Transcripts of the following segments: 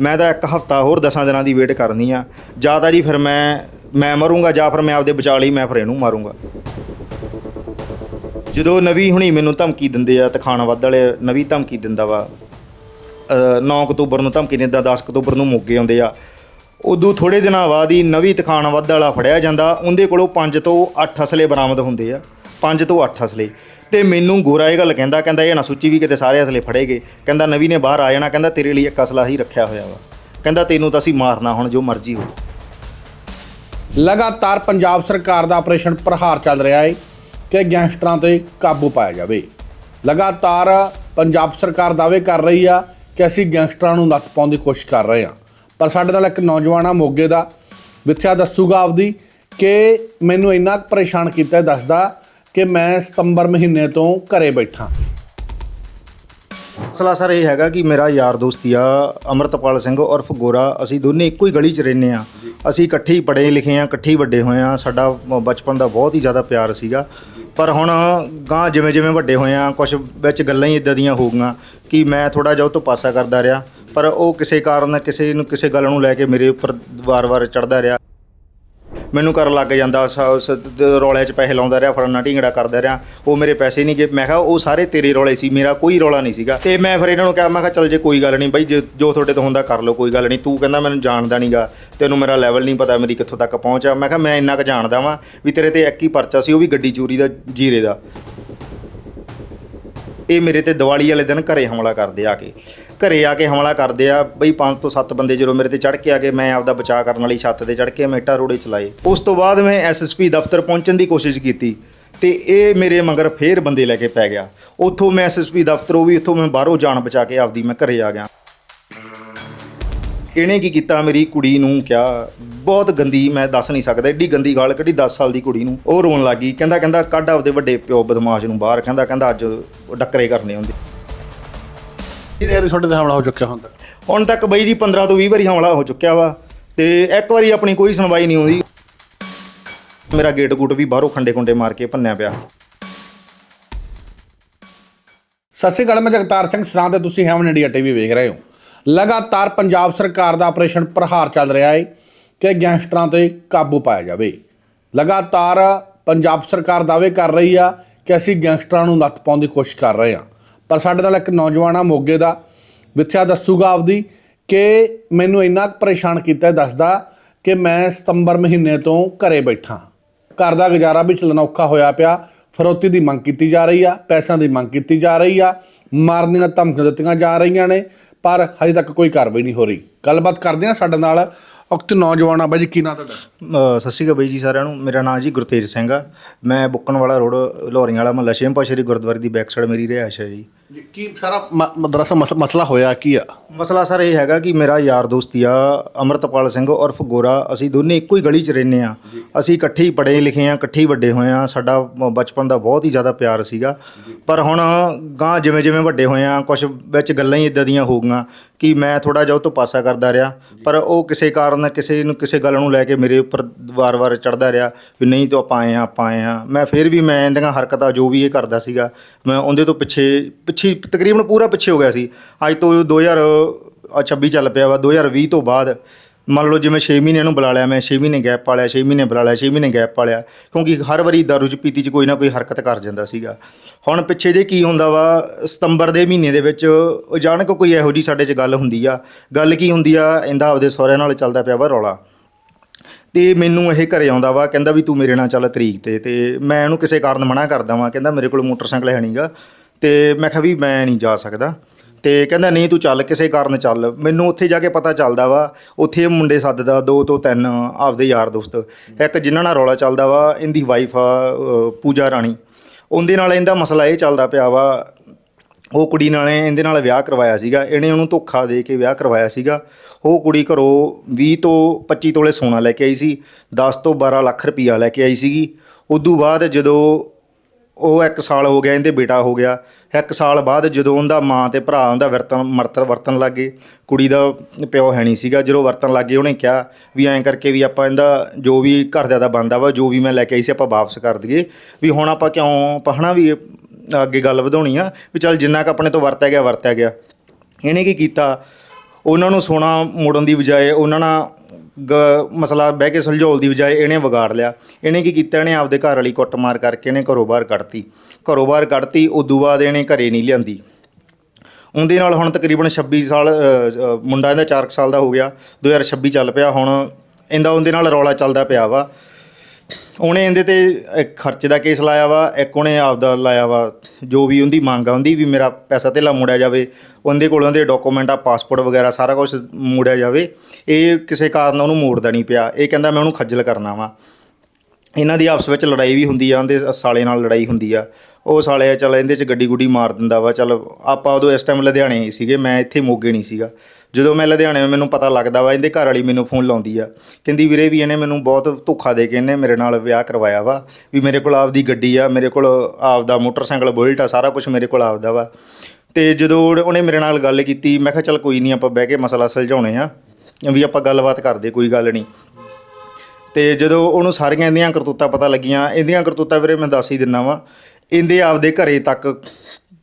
ਮੈਂ ਤਾਂ ਇੱਕ ਹਫਤਾ ਹੋਰ 10 ਦਿਨਾਂ ਦੀ ਵੇਟ ਕਰਨੀ ਆ। ਜਾਂ ਤਾਂ ਜੀ ਫਿਰ ਮੈਂ ਮੈਂ ਮਰੂੰਗਾ ਜਾਂ ਫਿਰ ਮੈਂ ਆਪਦੇ ਵਿਚਾਲੇ ਮੈਂ ਫਿਰ ਇਹਨੂੰ ਮਾਰੂੰਗਾ। ਜਦੋਂ ਨਵੀਂ ਹੁਣੀ ਮੈਨੂੰ ਧਮਕੀ ਦਿੰਦੇ ਆ ਤਖਾਣਾ ਵੱਧ ਵਾਲੇ ਨਵੀਂ ਧਮਕੀ ਦਿੰਦਾ ਵਾ ਅ, 9 ਅਕਤੂਬਰ ਨੂੰ ਧਮਕੀ ਦਿੰਦਾ 10 ਅਕਤੂਬਰ ਨੂੰ ਮੋਗੇ ਆਉਂਦੇ ਆ। ਉਦੋਂ ਥੋੜੇ ਦਿਨਾਂ ਬਾਅਦ ਹੀ ਨਵੀਂ ਤਖਾਣਾ ਵੱਧ ਵਾਲਾ ਫੜਿਆ ਜਾਂਦਾ ਉਹਦੇ ਕੋਲੋਂ 5 ਤੋਂ 8 ਅਸਲੇ ਬਰਾਮਦ ਹੁੰਦੇ ਆ। 5 ਤੋਂ 8 ਅਸਲੇ। ਤੇ ਮੈਨੂੰ ਗੋਰਾ ਇਹ ਗੱਲ ਕਹਿੰਦਾ ਕਹਿੰਦਾ ਇਹ ਨਾ ਸੁੱਚੀ ਵੀ ਕਿਤੇ ਸਾਰੇ ਅਸਲੇ ਫੜੇ ਗਏ। ਕਹਿੰਦਾ ਨਵੀਂ ਨੇ ਬਾਹਰ ਆ ਜਾਣਾ, ਕਹਿੰਦਾ ਤੇਰੇ ਲਈ ਇੱਕ ਅਸਲਾ ਹੀ ਰੱਖਿਆ ਹੋਇਆ ਵਾ। ਕਹਿੰਦਾ ਤੈਨੂੰ ਤਾਂ ਅਸੀਂ ਮਾਰਨਾ ਹੁਣ, ਜੋ ਮਰਜ਼ੀ ਹੋ ਲਗਾਤਾਰ ਪੰਜਾਬ ਸਰਕਾਰ ਦਾ ਆਪਰੇਸ਼ਨ ਪ੍ਰਹਾਰ ਚੱਲ ਰਿਹਾ ਹੈ ਕਿ ਗੈਂਗਸਟਰਾਂ ਤੇ ਕਾਬੂ ਪਾਇਆ ਜਾਵੇ। ਲਗਾਤਾਰ ਪੰਜਾਬ ਸਰਕਾਰ ਦਾਅਵੇ ਕਰ ਰਹੀ ਆ ਕਿ ਅਸੀਂ ਗੈਂਗਸਟਰਾਂ ਨੂੰ ਨੱਥ ਪਾਉਣ ਦੀ ਕੋਸ਼ਿਸ਼ ਕਰ ਰਹੇ ਹਾਂ ਪਰ ਸਾਡੇ ਨਾਲ ਇੱਕ ਨੌਜਵਾਨ ਆ, ਮੋਗੇ ਦਾ। ਵਿਥਿਆ ਦੱਸੂਗਾ ਆਪਦੀ ਕਿ ਮੈਨੂੰ ਇੰਨਾ ਕੁ ਪਰੇਸ਼ਾਨ ਕੀਤਾ, ਦੱਸਦਾ ਕਿ ਮੈਂ ਸਤੰਬਰ ਮਹੀਨੇ ਤੋਂ ਘਰੇ ਬੈਠਾ। ਮਸਲਾ ਸਰ ਇਹ ਹੈਗਾ ਕਿ ਮੇਰਾ ਯਾਰ ਦੋਸਤੀ ਆ ਅਮਰਤਪਾਲ ਸਿੰਘ ਉਰਫ ਗੋਰਾ। ਅਸੀਂ ਦੋਨੇ ਇੱਕੋ ਹੀ ਗਲੀ 'ਚ ਰਹਿੰਦੇ ਆ ਅਸੀਂ ਇਕੱਠੇ ਹੀ ਪੜ੍ਹੇ ਲਿਖੇ ਆ ਇਕੱਠੇ ਹੀ ਵੱਡੇ ਹੋਏ ਆ ਸਾਡਾ ਬਚਪਨ ਦਾ ਬਹੁਤ ਹੀ ਜ਼ਿਆਦਾ ਪਿਆਰ ਸੀਗਾ। ਪਰ ਹੁਣ ਗਾਂ ਜਿਵੇਂ ਜਿਵੇਂ ਵੱਡੇ ਹੋਏ ਆ ਕੁਝ ਵਿੱਚ ਗੱਲਾਂ ਹੀ ਇਦਾਂ ਦੀਆਂ ਹੋ ਗਈਆਂ ਕਿ ਮੈਂ ਥੋੜਾ ਜਿਹਾ ਉਹ ਤੋਂ ਪਾਸਾ ਕਰਦਾ ਰਿਹਾ। ਪਰ ਉਹ ਕਿਸੇ ਕਾਰਨ ਕਿਸੇ ਨੂੰ ਕਿਸੇ ਗੱਲ ਨੂੰ ਲੈ ਕੇ ਮੇਰੇ ਉੱਪਰ ਵਾਰ-ਵਾਰ ਚੜਦਾ ਰਿਹਾ। ਮੈਨੂੰ ਕਰਨ ਲੱਗ ਜਾਂਦਾ, ਸ- ਰੌਲੇ 'ਚ ਪੈਸੇ ਲਾਉਂਦਾ ਰਿਹਾ, ਫੜਨਾ ਢੀਂਗੜਾ ਕਰਦਾ ਰਿਹਾ। ਉਹ ਮੇਰੇ ਪੈਸੇ ਨਹੀਂ ਗਏ ਮੈਂ ਕਿਹਾ, ਉਹ ਸਾਰੇ ਤੇਰੇ ਰੌਲੇ ਸੀ, ਮੇਰਾ ਕੋਈ ਰੌਲਾ ਨਹੀਂ ਸੀਗਾ। ਤੇ ਮੈਂ ਫਿਰ ਇਹਨਾਂ ਨੂੰ ਕਿਹਾ, ਮੈਂ ਕਿਹਾ, ਚੱਲ ਜੇ ਕੋਈ ਗੱਲ ਨਹੀਂ ਬਾਈ ਜੇ, ਜੋ ਤੁਹਾਡੇ ਤੋਂ ਹੁੰਦਾ ਕਰ ਲਓ, ਕੋਈ ਗੱਲ ਨਹੀਂ ਤੂੰ ਕਹਿੰਦਾ, ਮੈਨੂੰ ਜਾਣਦਾ ਨਹੀਂਗਾ ਤੈਨੂੰ ਮੇਰਾ ਲੈਵਲ ਨਹੀਂ ਪਤਾ, ਮੇਰੀ ਕਿੱਥੋਂ ਤੱਕ ਪਹੁੰਚ ਆ ਮੈਂ ਕਿਹਾ, ਮੈਂ ਇੰਨਾ ਕੁ ਜਾਣਦਾ ਵਾਂ ਵੀ ਤੇਰੇ ਤੇ ਇੱਕ ਹੀ ਪਰਚਾ ਸੀ, ਉਹ ਵੀ ਗੱਡੀ ਚੋਰੀ ਦਾ, ਜੀਰੇ ਦਾ। ਇਹ ਮੇਰੇ ਤੇ ਦੀਵਾਲੀ ਵਾਲੇ ਦਿਨ ਘਰੇ ਹਮਲਾ ਕਰਦੇ ਆ ਕੇ। ਘਰੇ ਆ ਕੇ ਹਮਲਾ ਕਰਦੇ ਆ, ਬਈ ਪੰਜ ਤੋਂ ਸੱਤ ਬੰਦੇ ਜਦੋਂ ਮੇਰੇ ਤੇ ਚੜ ਕੇ ਆ ਕੇ ਮੈਂ ਆਪਦਾ ਬਚਾਅ ਕਰਨ ਵਾਲੀ ਛੱਤ ਤੇ ਚੜ ਕੇ ਮੈਂ ਇੱਟਾਂ ਰੋੜੇ ਚਲਾਏ। ਉਸ ਤੋਂ ਬਾਅਦ ਮੈਂ ਐਸਐਸਪੀ ਦਫ਼ਤਰ ਪਹੁੰਚਣ ਦੀ ਕੋਸ਼ਿਸ਼ ਕੀਤੀ ਤੇ ਇਹ ਮੇਰੇ ਮਗਰ ਫੇਰ ਬੰਦੇ ਲੈ ਕੇ ਪੈ ਗਿਆ। ਉੱਥੋਂ ਮੈਂ ਐਸਐਸਪੀ ਦਫ਼ਤਰੋਂ ਵੀ ਉੱਥੋਂ ਮੈਂ ਬਾਹਰੋਂ ਜਾਣ ਬਚਾ ਕੇ ਆਪਦੀ ਮੈਂ ਘਰੇ ਆ ਗਿਆ। ਇਹਨੇ ਕੀ ਕੀਤਾ? ਮੇਰੀ ਕੁੜੀ ਨੂੰ ਕਿਹਾ, ਬਹੁਤ ਗੰਦੀ, ਮੈਂ ਦੱਸ ਨਹੀਂ ਸਕਦਾ, ਏਡੀ ਗੰਦੀ ਗਾਲ ਕੱਢੀ 10 ਸਾਲ ਦੀ ਕੁੜੀ ਨੂੰ। ਉਹ ਰੋਣ ਲੱਗੀ ਕਹਿੰਦਾ ਕਹਿੰਦਾ, ਕੱਢ ਆਪਦੇ ਵੱਡੇ ਪਿਓ ਬਦਮਾਸ਼ ਨੂੰ ਬਾਹਰ। ਕਹਿੰਦਾ ਕਹਿੰਦਾ, ਅੱਜ ਡੱਕਰੇ ਕਰਨੇ ਹੁੰਦੇ। ਕਿਹਦੇ ਵਾਰੀ ਤੁਹਾਡੇ ਤੇ ਹਮਲਾ ਹੋ ਚੁੱਕਿਆ ਤੱਕ? ਹੁਣ ਤੱਕ ਬਈ ਜੀ 15 ਤੋਂ 20 ਵਾਰੀ ਹਮਲਾ ਹੋ ਚੁੱਕਿਆ ਵਾ ਤੇ ਇੱਕ ਵਾਰੀ ਆਪਣੀ ਕੋਈ ਸੁਣਵਾਈ ਨਹੀਂ ਹੁੰਦੀ ਮੇਰਾ ਗੇਟ ਗੂਟ ਵੀ ਬਾਹਰੋਂ ਖੰਡੇ ਖੁੰਡੇ ਮਾਰ ਕੇ ਭੰਨਿਆ ਪਿਆ। ਸਤਿ ਸ਼੍ਰੀ ਅਕਾਲ ਮੈਂ ਜਗਤਾਰ ਸਿੰਘ ਸਰਾਂ ਤੇ ਤੁਸੀਂ ਹੈਵਨ ਇੰਡੀਆ ਟੀਵੀ ਵੇਖ ਰਹੇ ਹੋ। ਲਗਾਤਾਰ ਪੰਜਾਬ ਸਰਕਾਰ ਦਾ ਆਪਰੇਸ਼ਨ ਪ੍ਰਹਾਰ ਚੱਲ ਰਿਹਾ ਹੈ ਕਿ ਗੈਂਗਸਟਰਾਂ ਤੇ ਕਾਬੂ ਪਾਇਆ ਜਾਵੇ। ਲਗਾਤਾਰ ਪੰਜਾਬ ਸਰਕਾਰ ਦਾਅਵੇ ਕਰ ਰਹੀ ਆ ਕਿ ਅਸੀਂ ਗੈਂਗਸਟਰਾਂ ਨੂੰ ਨੱਥ ਪਾਉਣ ਦੀ ਕੋਸ਼ਿਸ਼ ਕਰ ਰਹੇ ਹਾਂ। ਪਰ ਸਾਡੇ ਨਾਲ ਇੱਕ ਨੌਜਵਾਨ ਆ ਮੋਗੇ ਦਾ, ਵਿਥਿਆ ਦੱਸੂਗਾ ਆਪਦੀ ਕਿ ਮੈਨੂੰ ਇੰਨਾ ਪਰੇਸ਼ਾਨ ਕੀਤਾ ਦੱਸਦਾ ਕਿ ਮੈਂ ਸਤੰਬਰ ਮਹੀਨੇ ਤੋਂ ਘਰੇ ਬੈਠਾ। ਘਰ ਦਾ ਗੁਜ਼ਾਰਾ ਵੀ ਚੱਲਣਾ ਔਖਾ ਹੋਇਆ ਪਿਆ, ਫਰੋਤੀ ਦੀ ਮੰਗ ਕੀਤੀ ਜਾ ਰਹੀ ਆ, ਪੈਸਿਆਂ ਦੀ ਮੰਗ ਕੀਤੀ ਜਾ ਰਹੀ ਆ, ਮਾਰਨ ਦੀਆਂ ਧਮਕੀਆਂ ਦਿੱਤੀਆਂ ਜਾ ਰਹੀਆਂ ਨੇ, ਪਰ ਹਜੇ ਤੱਕ ਕੋਈ ਕਾਰਵਾਈ ਨਹੀਂ ਹੋ ਰਹੀ। ਗੱਲਬਾਤ ਕਰਦੇ ਆ ਸਾਡੇ ਨਾਲ ਉਕਤ ਨੌਜਵਾਨ ਆ ਬਾਈ ਜੀ, ਕੀ ਨਾਂ ਤੁਹਾਡਾ? ਸਤਿ ਸ਼੍ਰੀ ਅਕਾਲ ਬਾਈ ਜੀ ਸਾਰਿਆਂ ਨੂੰ, ਮੇਰਾ ਨਾਮ ਜੀ ਗੁਰਤੇਜ ਸਿੰਘ ਆ। ਮੈਂ ਬੁੱਕਣ ਵਾਲਾ ਰੋਡ ਲੋਰੀਆਂ ਵਾਲਾ ਮਹੱਲਾ ਛੇਮਪਾ ਸ਼੍ਰੀ ਗੁਰਦੁਆਰੇ ਦੀ ਬੈਕ ਸਾਈਡ ਮੇਰੀ ਰਿਹਾਇਸ਼ ਹੈ ਜੀ। ਕੀ ਸਾਰਾ ਮਦਰਸਾ ਮਸਲਾ ਹੋਇਆ ਕੀ ਆ? ਮਸਲਾ ਸਰ ਇਹ ਹੈਗਾ ਕਿ ਮੇਰਾ ਯਾਰ ਦੋਸਤੀ ਆ ਅਮਰਤਪਾਲ ਸਿੰਘ ਉਰਫ ਗੋਰਾ। ਅਸੀਂ ਦੋਨੇ ਇੱਕੋ ਹੀ ਗਲੀ 'ਚ ਰਹਿੰਦੇ ਆ ਅਸੀਂ ਇਕੱਠੇ ਹੀ ਪੜ੍ਹੇ ਲਿਖੇ ਆ ਇਕੱਠੇ ਹੀ ਵੱਡੇ ਹੋਏ ਆ ਸਾਡਾ ਬਚਪਨ ਦਾ ਬਹੁਤ ਹੀ ਜ਼ਿਆਦਾ ਪਿਆਰ ਸੀਗਾ। ਪਰ ਹੁਣ ਗਾਂ ਜਿਵੇਂ ਜਿਵੇਂ ਵੱਡੇ ਹੋਏ ਆ ਕੁਝ ਵਿੱਚ ਗੱਲਾਂ ਹੀ ਇਦਾਂ ਦੀਆਂ ਹੋ ਗਈਆਂ। ਕਿ ਮੈਂ ਥੋੜਾ ਜਿਹਾ ਉਹ ਤੋਂ ਪਾਸਾ ਕਰਦਾ ਰਿਹਾ ਪਰ ਉਹ ਕਿਸੇ ਕਾਰਨ ਕਿਸੇ ਨੂੰ ਕਿਸੇ ਗੱਲ ਨੂੰ ਲੈ ਕੇ ਮੇਰੇ ਉੱਪਰ ਵਾਰ-ਵਾਰ ਚੜਦਾ ਰਿਹਾ ਵੀ ਨਹੀਂ ਤੂੰ ਆਪਾਂ ਆਏ ਆ ਆਪਾਂ ਆਏ ਆ ਮੈਂ ਫਿਰ ਵੀ ਮੈਂ ਇਹਦੀਆਂ ਹਰਕਤਾਂ ਜੋ ਵੀ ਇਹ ਕਰਦਾ ਸੀਗਾ ਮੈਂ ਉਹਦੇ ਤੋਂ ਪਿੱਛੇ ਪਿੱਛੇ ਤਕਰੀਬਨ ਪੂਰਾ ਪਿੱਛੇ ਹੋ ਗਿਆ ਸੀ। ਅੱਜ ਤੋਂ 2026 ਚੱਲ ਪਿਆ ਵਾ 2020 ਤੋਂ ਬਾਅਦ ਮੰਨ ਲਓ ਜਿਵੇਂ 6 ਮਹੀਨੇ ਨੂੰ ਬੁਲਾ ਲਿਆ ਮੈਂ 6 ਮਹੀਨੇ ਗੈਪ ਪਾ ਲਿਆ 6 ਮਹੀਨੇ ਬੁਲਾ ਲਿਆ 6 ਮਹੀਨੇ ਗੈਪ ਪਾ ਲਿਆ ਕਿਉਂਕਿ ਹਰ ਵਾਰੀ ਦਾਰੂ ਚ ਪੀਤੀ ਚ ਕੋਈ ਨਾ ਕੋਈ ਹਰਕਤ ਕਰ ਜਾਂਦਾ ਸੀਗਾ। ਹੁਣ ਪਿੱਛੇ ਜੇ ਕੀ ਹੁੰਦਾ ਵਾ, ਸਤੰਬਰ ਦੇ ਮਹੀਨੇ ਦੇ ਵਿੱਚ ਅਚਾਨਕ ਕੋਈ ਇਹੋ ਜੀ ਸਾਡੇ ਚ ਗੱਲ ਹੁੰਦੀ ਆ। ਗੱਲ ਕੀ ਹੁੰਦੀ ਆ, ਇਹਦਾ ਆਪਦੇ ਸਹੁਰਿਆਂ ਨਾਲ ਚੱਲਦਾ ਪਿਆ ਵਾ ਰੌਲਾ। ਤੇ ਮੈਨੂੰ ਇਹ ਘਰੇ ਆਉਂਦਾ ਵਾ, ਕਹਿੰਦਾ ਵੀ ਤੂੰ ਮੇਰੇ ਨਾਲ ਚੱਲ ਤਰੀਕ ਤੇ ਤੇ ਮੈਂ ਇਹਨੂੰ ਕਿਸੇ ਕਾਰਨ ਮਨਾ ਕਰਦਾ ਵਾਂ, ਕਹਿੰਦਾ ਮੇਰੇ ਕੋਲ ਮੋਟਰਸਾਈਕਲ ਹੈ ਨਹੀਂਗਾ ਤੇ ਮੈਂ ਕਿਹਾ ਵੀ ਮੈਂ ਨਹੀਂ ਜਾ ਸਕਦਾ। ਤੇ ਕਹਿੰਦਾ ਨਹੀਂ ਤੂੰ ਚੱਲ, ਕਿਸੇ ਕਾਰਨ ਚੱਲ। ਮੈਨੂੰ ਉੱਥੇ ਜਾ ਕੇ ਪਤਾ ਚੱਲਦਾ ਵਾ, ਉੱਥੇ ਇਹ ਮੁੰਡੇ ਸੱਦਦਾ ਦੋ ਤੋਂ ਤਿੰਨ ਆਪਦੇ ਯਾਰ ਦੋਸਤ। ਇੱਕ ਜਿਨ੍ਹਾਂ ਨਾਲ ਰੌਲਾ ਚੱਲਦਾ ਵਾ, ਇਹਦੀ ਵਾਈਫ ਆ ਪੂਜਾ ਰਾਣੀ। ਉਹਦੇ ਨਾਲ ਇਹਦਾ ਮਸਲਾ ਇਹ ਚੱਲਦਾ ਪਿਆ ਵਾ, ਉਹ ਕੁੜੀ ਨਾਲ ਇਹਦੇ ਨਾਲ ਵਿਆਹ ਕਰਵਾਇਆ ਸੀਗਾ। ਇਹਨੇ ਉਹਨੂੰ ਧੋਖਾ ਦੇ ਕੇ ਵਿਆਹ ਕਰਵਾਇਆ ਸੀਗਾ। ਉਹ ਕੁੜੀ ਘਰੋਂ 20 ਤੋਂ 25 ਤੋਲੇ ਸੋਨਾ ਲੈ ਕੇ ਆਈ ਸੀ। 10 ਤੋਂ 12 ਲੱਖ ਰੁਪਈਆ ਲੈ ਕੇ ਆਈ ਸੀਗੀ। ਉਦੋਂ ਬਾਅਦ ਜਦੋਂ ਉਹ ਇੱਕ ਸਾਲ ਹੋ ਗਿਆ, ਇਹਦੇ ਬੇਟਾ ਹੋ ਗਿਆ। ਇੱਕ ਸਾਲ ਬਾਅਦ ਜਦੋਂ ਉਹਦਾ ਮਾਂ ਤੇ ਭਰਾ, ਉਹਦਾ ਵਰਤਨ ਮਰਤਰ ਵਰਤਨ ਲੱਗੇ ਕੁੜੀ ਦਾ ਪਿਓ ਹੈ ਨਹੀਂ ਸੀਗਾ, ਜਦੋਂ ਵਰਤਨ ਲੱਗੇ ਉਹਨੇ ਕਿਹਾ ਵੀ ਐਂ ਕਰਕੇ ਵੀ ਆਪਾਂ ਇਹਦਾ ਜੋ ਵੀ ਘਰਦਿਆਂ ਦਾ ਬੰਦਾ ਵਾ, ਜੋ ਵੀ ਮੈਂ ਲੈ ਕੇ ਆਈ ਸੀ, ਆਪਾਂ ਵਾਪਸ ਕਰ ਦਈਏ। ਵੀ ਹੁਣ ਆਪਾਂ ਕਿਉਂ ਪਹਣਾ ਵੀ ਅੱਗੇ ਗੱਲ ਵਧਾਉਣੀ ਆ, ਵੀ ਚੱਲ ਜਿੰਨਾ ਕ ਆਪਣੇ ਤੋਂ ਵਰਤਿਆ ਗਿਆ ਵਰਤਿਆ ਗਿਆ। ਇਹਨੇ ਕੀ ਕੀਤਾ? ਉਹਨਾਂ ਨੂੰ ਸੋਨਾ ਮੋੜਨ ਦੀ ਬਜਾਏ ਉਹਨਾਂ ਨਾਲ ਮਸਲਾ ਬਹਿ ਕੇ ਸੁਲਝਾਉਣ ਦੀ ਬਜਾਏ ਇਹਨੇ ਵਿਗਾੜ ਲਿਆ। ਇਹਨੇ ਕੀ ਕੀਤਾ? ਇਹਨੇ ਆਪਦੇ ਘਰ ਵਾਲੀ ਕੁੱਟਮਾਰ ਕਰਕੇ ਇਹਨੇ ਘਰੋਂ ਬਾਹਰ ਕੱਢਤੀ। ਘਰੋਂ ਬਾਹਰ ਕੱਢਤੀ, ਉਦੋਂ ਬਾਅਦ ਇਹਨੇ ਘਰੇ ਨਹੀਂ ਲਿਆਂਦੀ। ਉਹਦੇ ਨਾਲ ਹੁਣ ਤਕਰੀਬਨ 26 ਸਾਲ ਮੁੰਡਾ ਇਹਦਾ 4 ਸਾਲ ਦਾ ਹੋ ਗਿਆ। 2026 ਚੱਲ ਪਿਆ। ਹੁਣ ਇਹਦਾ ਉਹਦੇ ਨਾਲ ਰੌਲਾ ਚੱਲਦਾ ਪਿਆ ਵਾ। ਉਹਨੇ ਇਹਦੇ ਤੇ ਇੱਕ ਖਰਚੇ ਦਾ ਕੇਸ ਲਾਇਆ ਵਾ, ਇੱਕ ਉਹਨੇ ਆਪਦਾ ਲਾਇਆ ਵਾ, ਜੋ ਵੀ ਉਹਦੀ ਮੰਗ ਆ, ਉਹਦੀ ਵੀ ਮੇਰਾ ਪੈਸਾ ਧੇਲਾ ਮੋੜਿਆ ਜਾਵੇ, ਉਹਦੇ ਕੋਲ ਉਹਦੇ ਡਾਕੂਮੈਂਟ ਆ ਪਾਸਪੋਰਟ ਵਗੈਰਾ, ਸਾਰਾ ਕੁਝ ਮੋੜਿਆ ਜਾਵੇ, ਇਹ ਕਿਸੇ ਕਾਰਨ ਉਹਨੂੰ ਮੋੜਦਾ ਨਹੀਂ ਪਿਆ, ਇਹ ਕਹਿੰਦਾ ਮੈਂ ਉਹਨੂੰ ਖੱਜਲ ਕਰਨਾ ਵਾ। ਇਹਨਾਂ ਦੀ ਆਪਸ ਵਿੱਚ ਲੜਾਈ ਵੀ ਹੁੰਦੀ ਆ, ਉਹਦੇ ਸਾਲੇ ਨਾਲ ਲੜਾਈ ਹੁੰਦੀ ਆ ਉਹ ਸਾਲੇ ਚੱਲ ਇਹਦੇ ਚ ਗੱਡੀ ਗੁੱਡੀ ਮਾਰ ਦਿੰਦਾ ਵਾ, ਚੱਲ ਆਪਾਂ ਉਦੋਂ ਇਸ ਟਾਈਮ ਲੁਧਿਆਣੇ ਸੀਗੇ, ਮੈਂ ਇੱਥੇ ਮੋਗੇ ਨਹੀਂ ਸੀਗਾ। ਜਦੋਂ ਮੈਂ ਲੁਧਿਆਣੇ, ਮੈਨੂੰ ਪਤਾ ਲੱਗਦਾ ਵਾ, ਇਹਦੇ ਘਰ ਵਾਲੀ ਮੈਨੂੰ ਫੋਨ ਲਾਉਂਦੀ ਆ। ਕਹਿੰਦੀ ਵੀਰੇ ਵੀ ਇਹਨੇ ਮੈਨੂੰ ਬਹੁਤ ਧੋਖਾ ਦੇ ਕੇ ਇਹਨੇ ਮੇਰੇ ਨਾਲ ਵਿਆਹ ਕਰਵਾਇਆ ਵਾ, ਵੀ ਮੇਰੇ ਕੋਲ ਆਪਦੀ ਗੱਡੀ ਆ, ਮੇਰੇ ਕੋਲ ਆਪਦਾ ਮੋਟਰਸਾਈਕਲ ਬੁਲਟ ਆ, ਸਾਰਾ ਕੁਝ ਮੇਰੇ ਕੋਲ ਆਪਦਾ ਵਾ। ਤੇ ਜਦੋਂ ਉਹਨੇ ਮੇਰੇ ਨਾਲ ਗੱਲ ਕੀਤੀ, ਮੈਂ ਕਿਹਾ ਚੱਲ ਕੋਈ ਨਹੀਂ, ਆਪਾਂ ਬਹਿ ਕੇ ਮਸਲਾ ਸੁਲਝਾਉਣੇ ਆ, ਵੀ ਆਪਾਂ ਗੱਲਬਾਤ ਕਰਦੇ, ਕੋਈ ਗੱਲ ਨਹੀਂ। ਤੇ ਜਦੋਂ ਉਹਨੂੰ ਸਾਰੀਆਂ ਇਹਦੀਆਂ ਕਰਤੂਤਾਂ ਪਤਾ ਲੱਗੀਆਂ, ਇਹਦੀਆਂ ਕਰਤੂਤਾਂ ਵੀਰੇ ਮੈਂ ਦੱਸ ਹੀ ਦਿੰਨਾ ਵਾਂ ਇਹਦੇ ਆਪਦੇ ਘਰੇ ਤੱਕ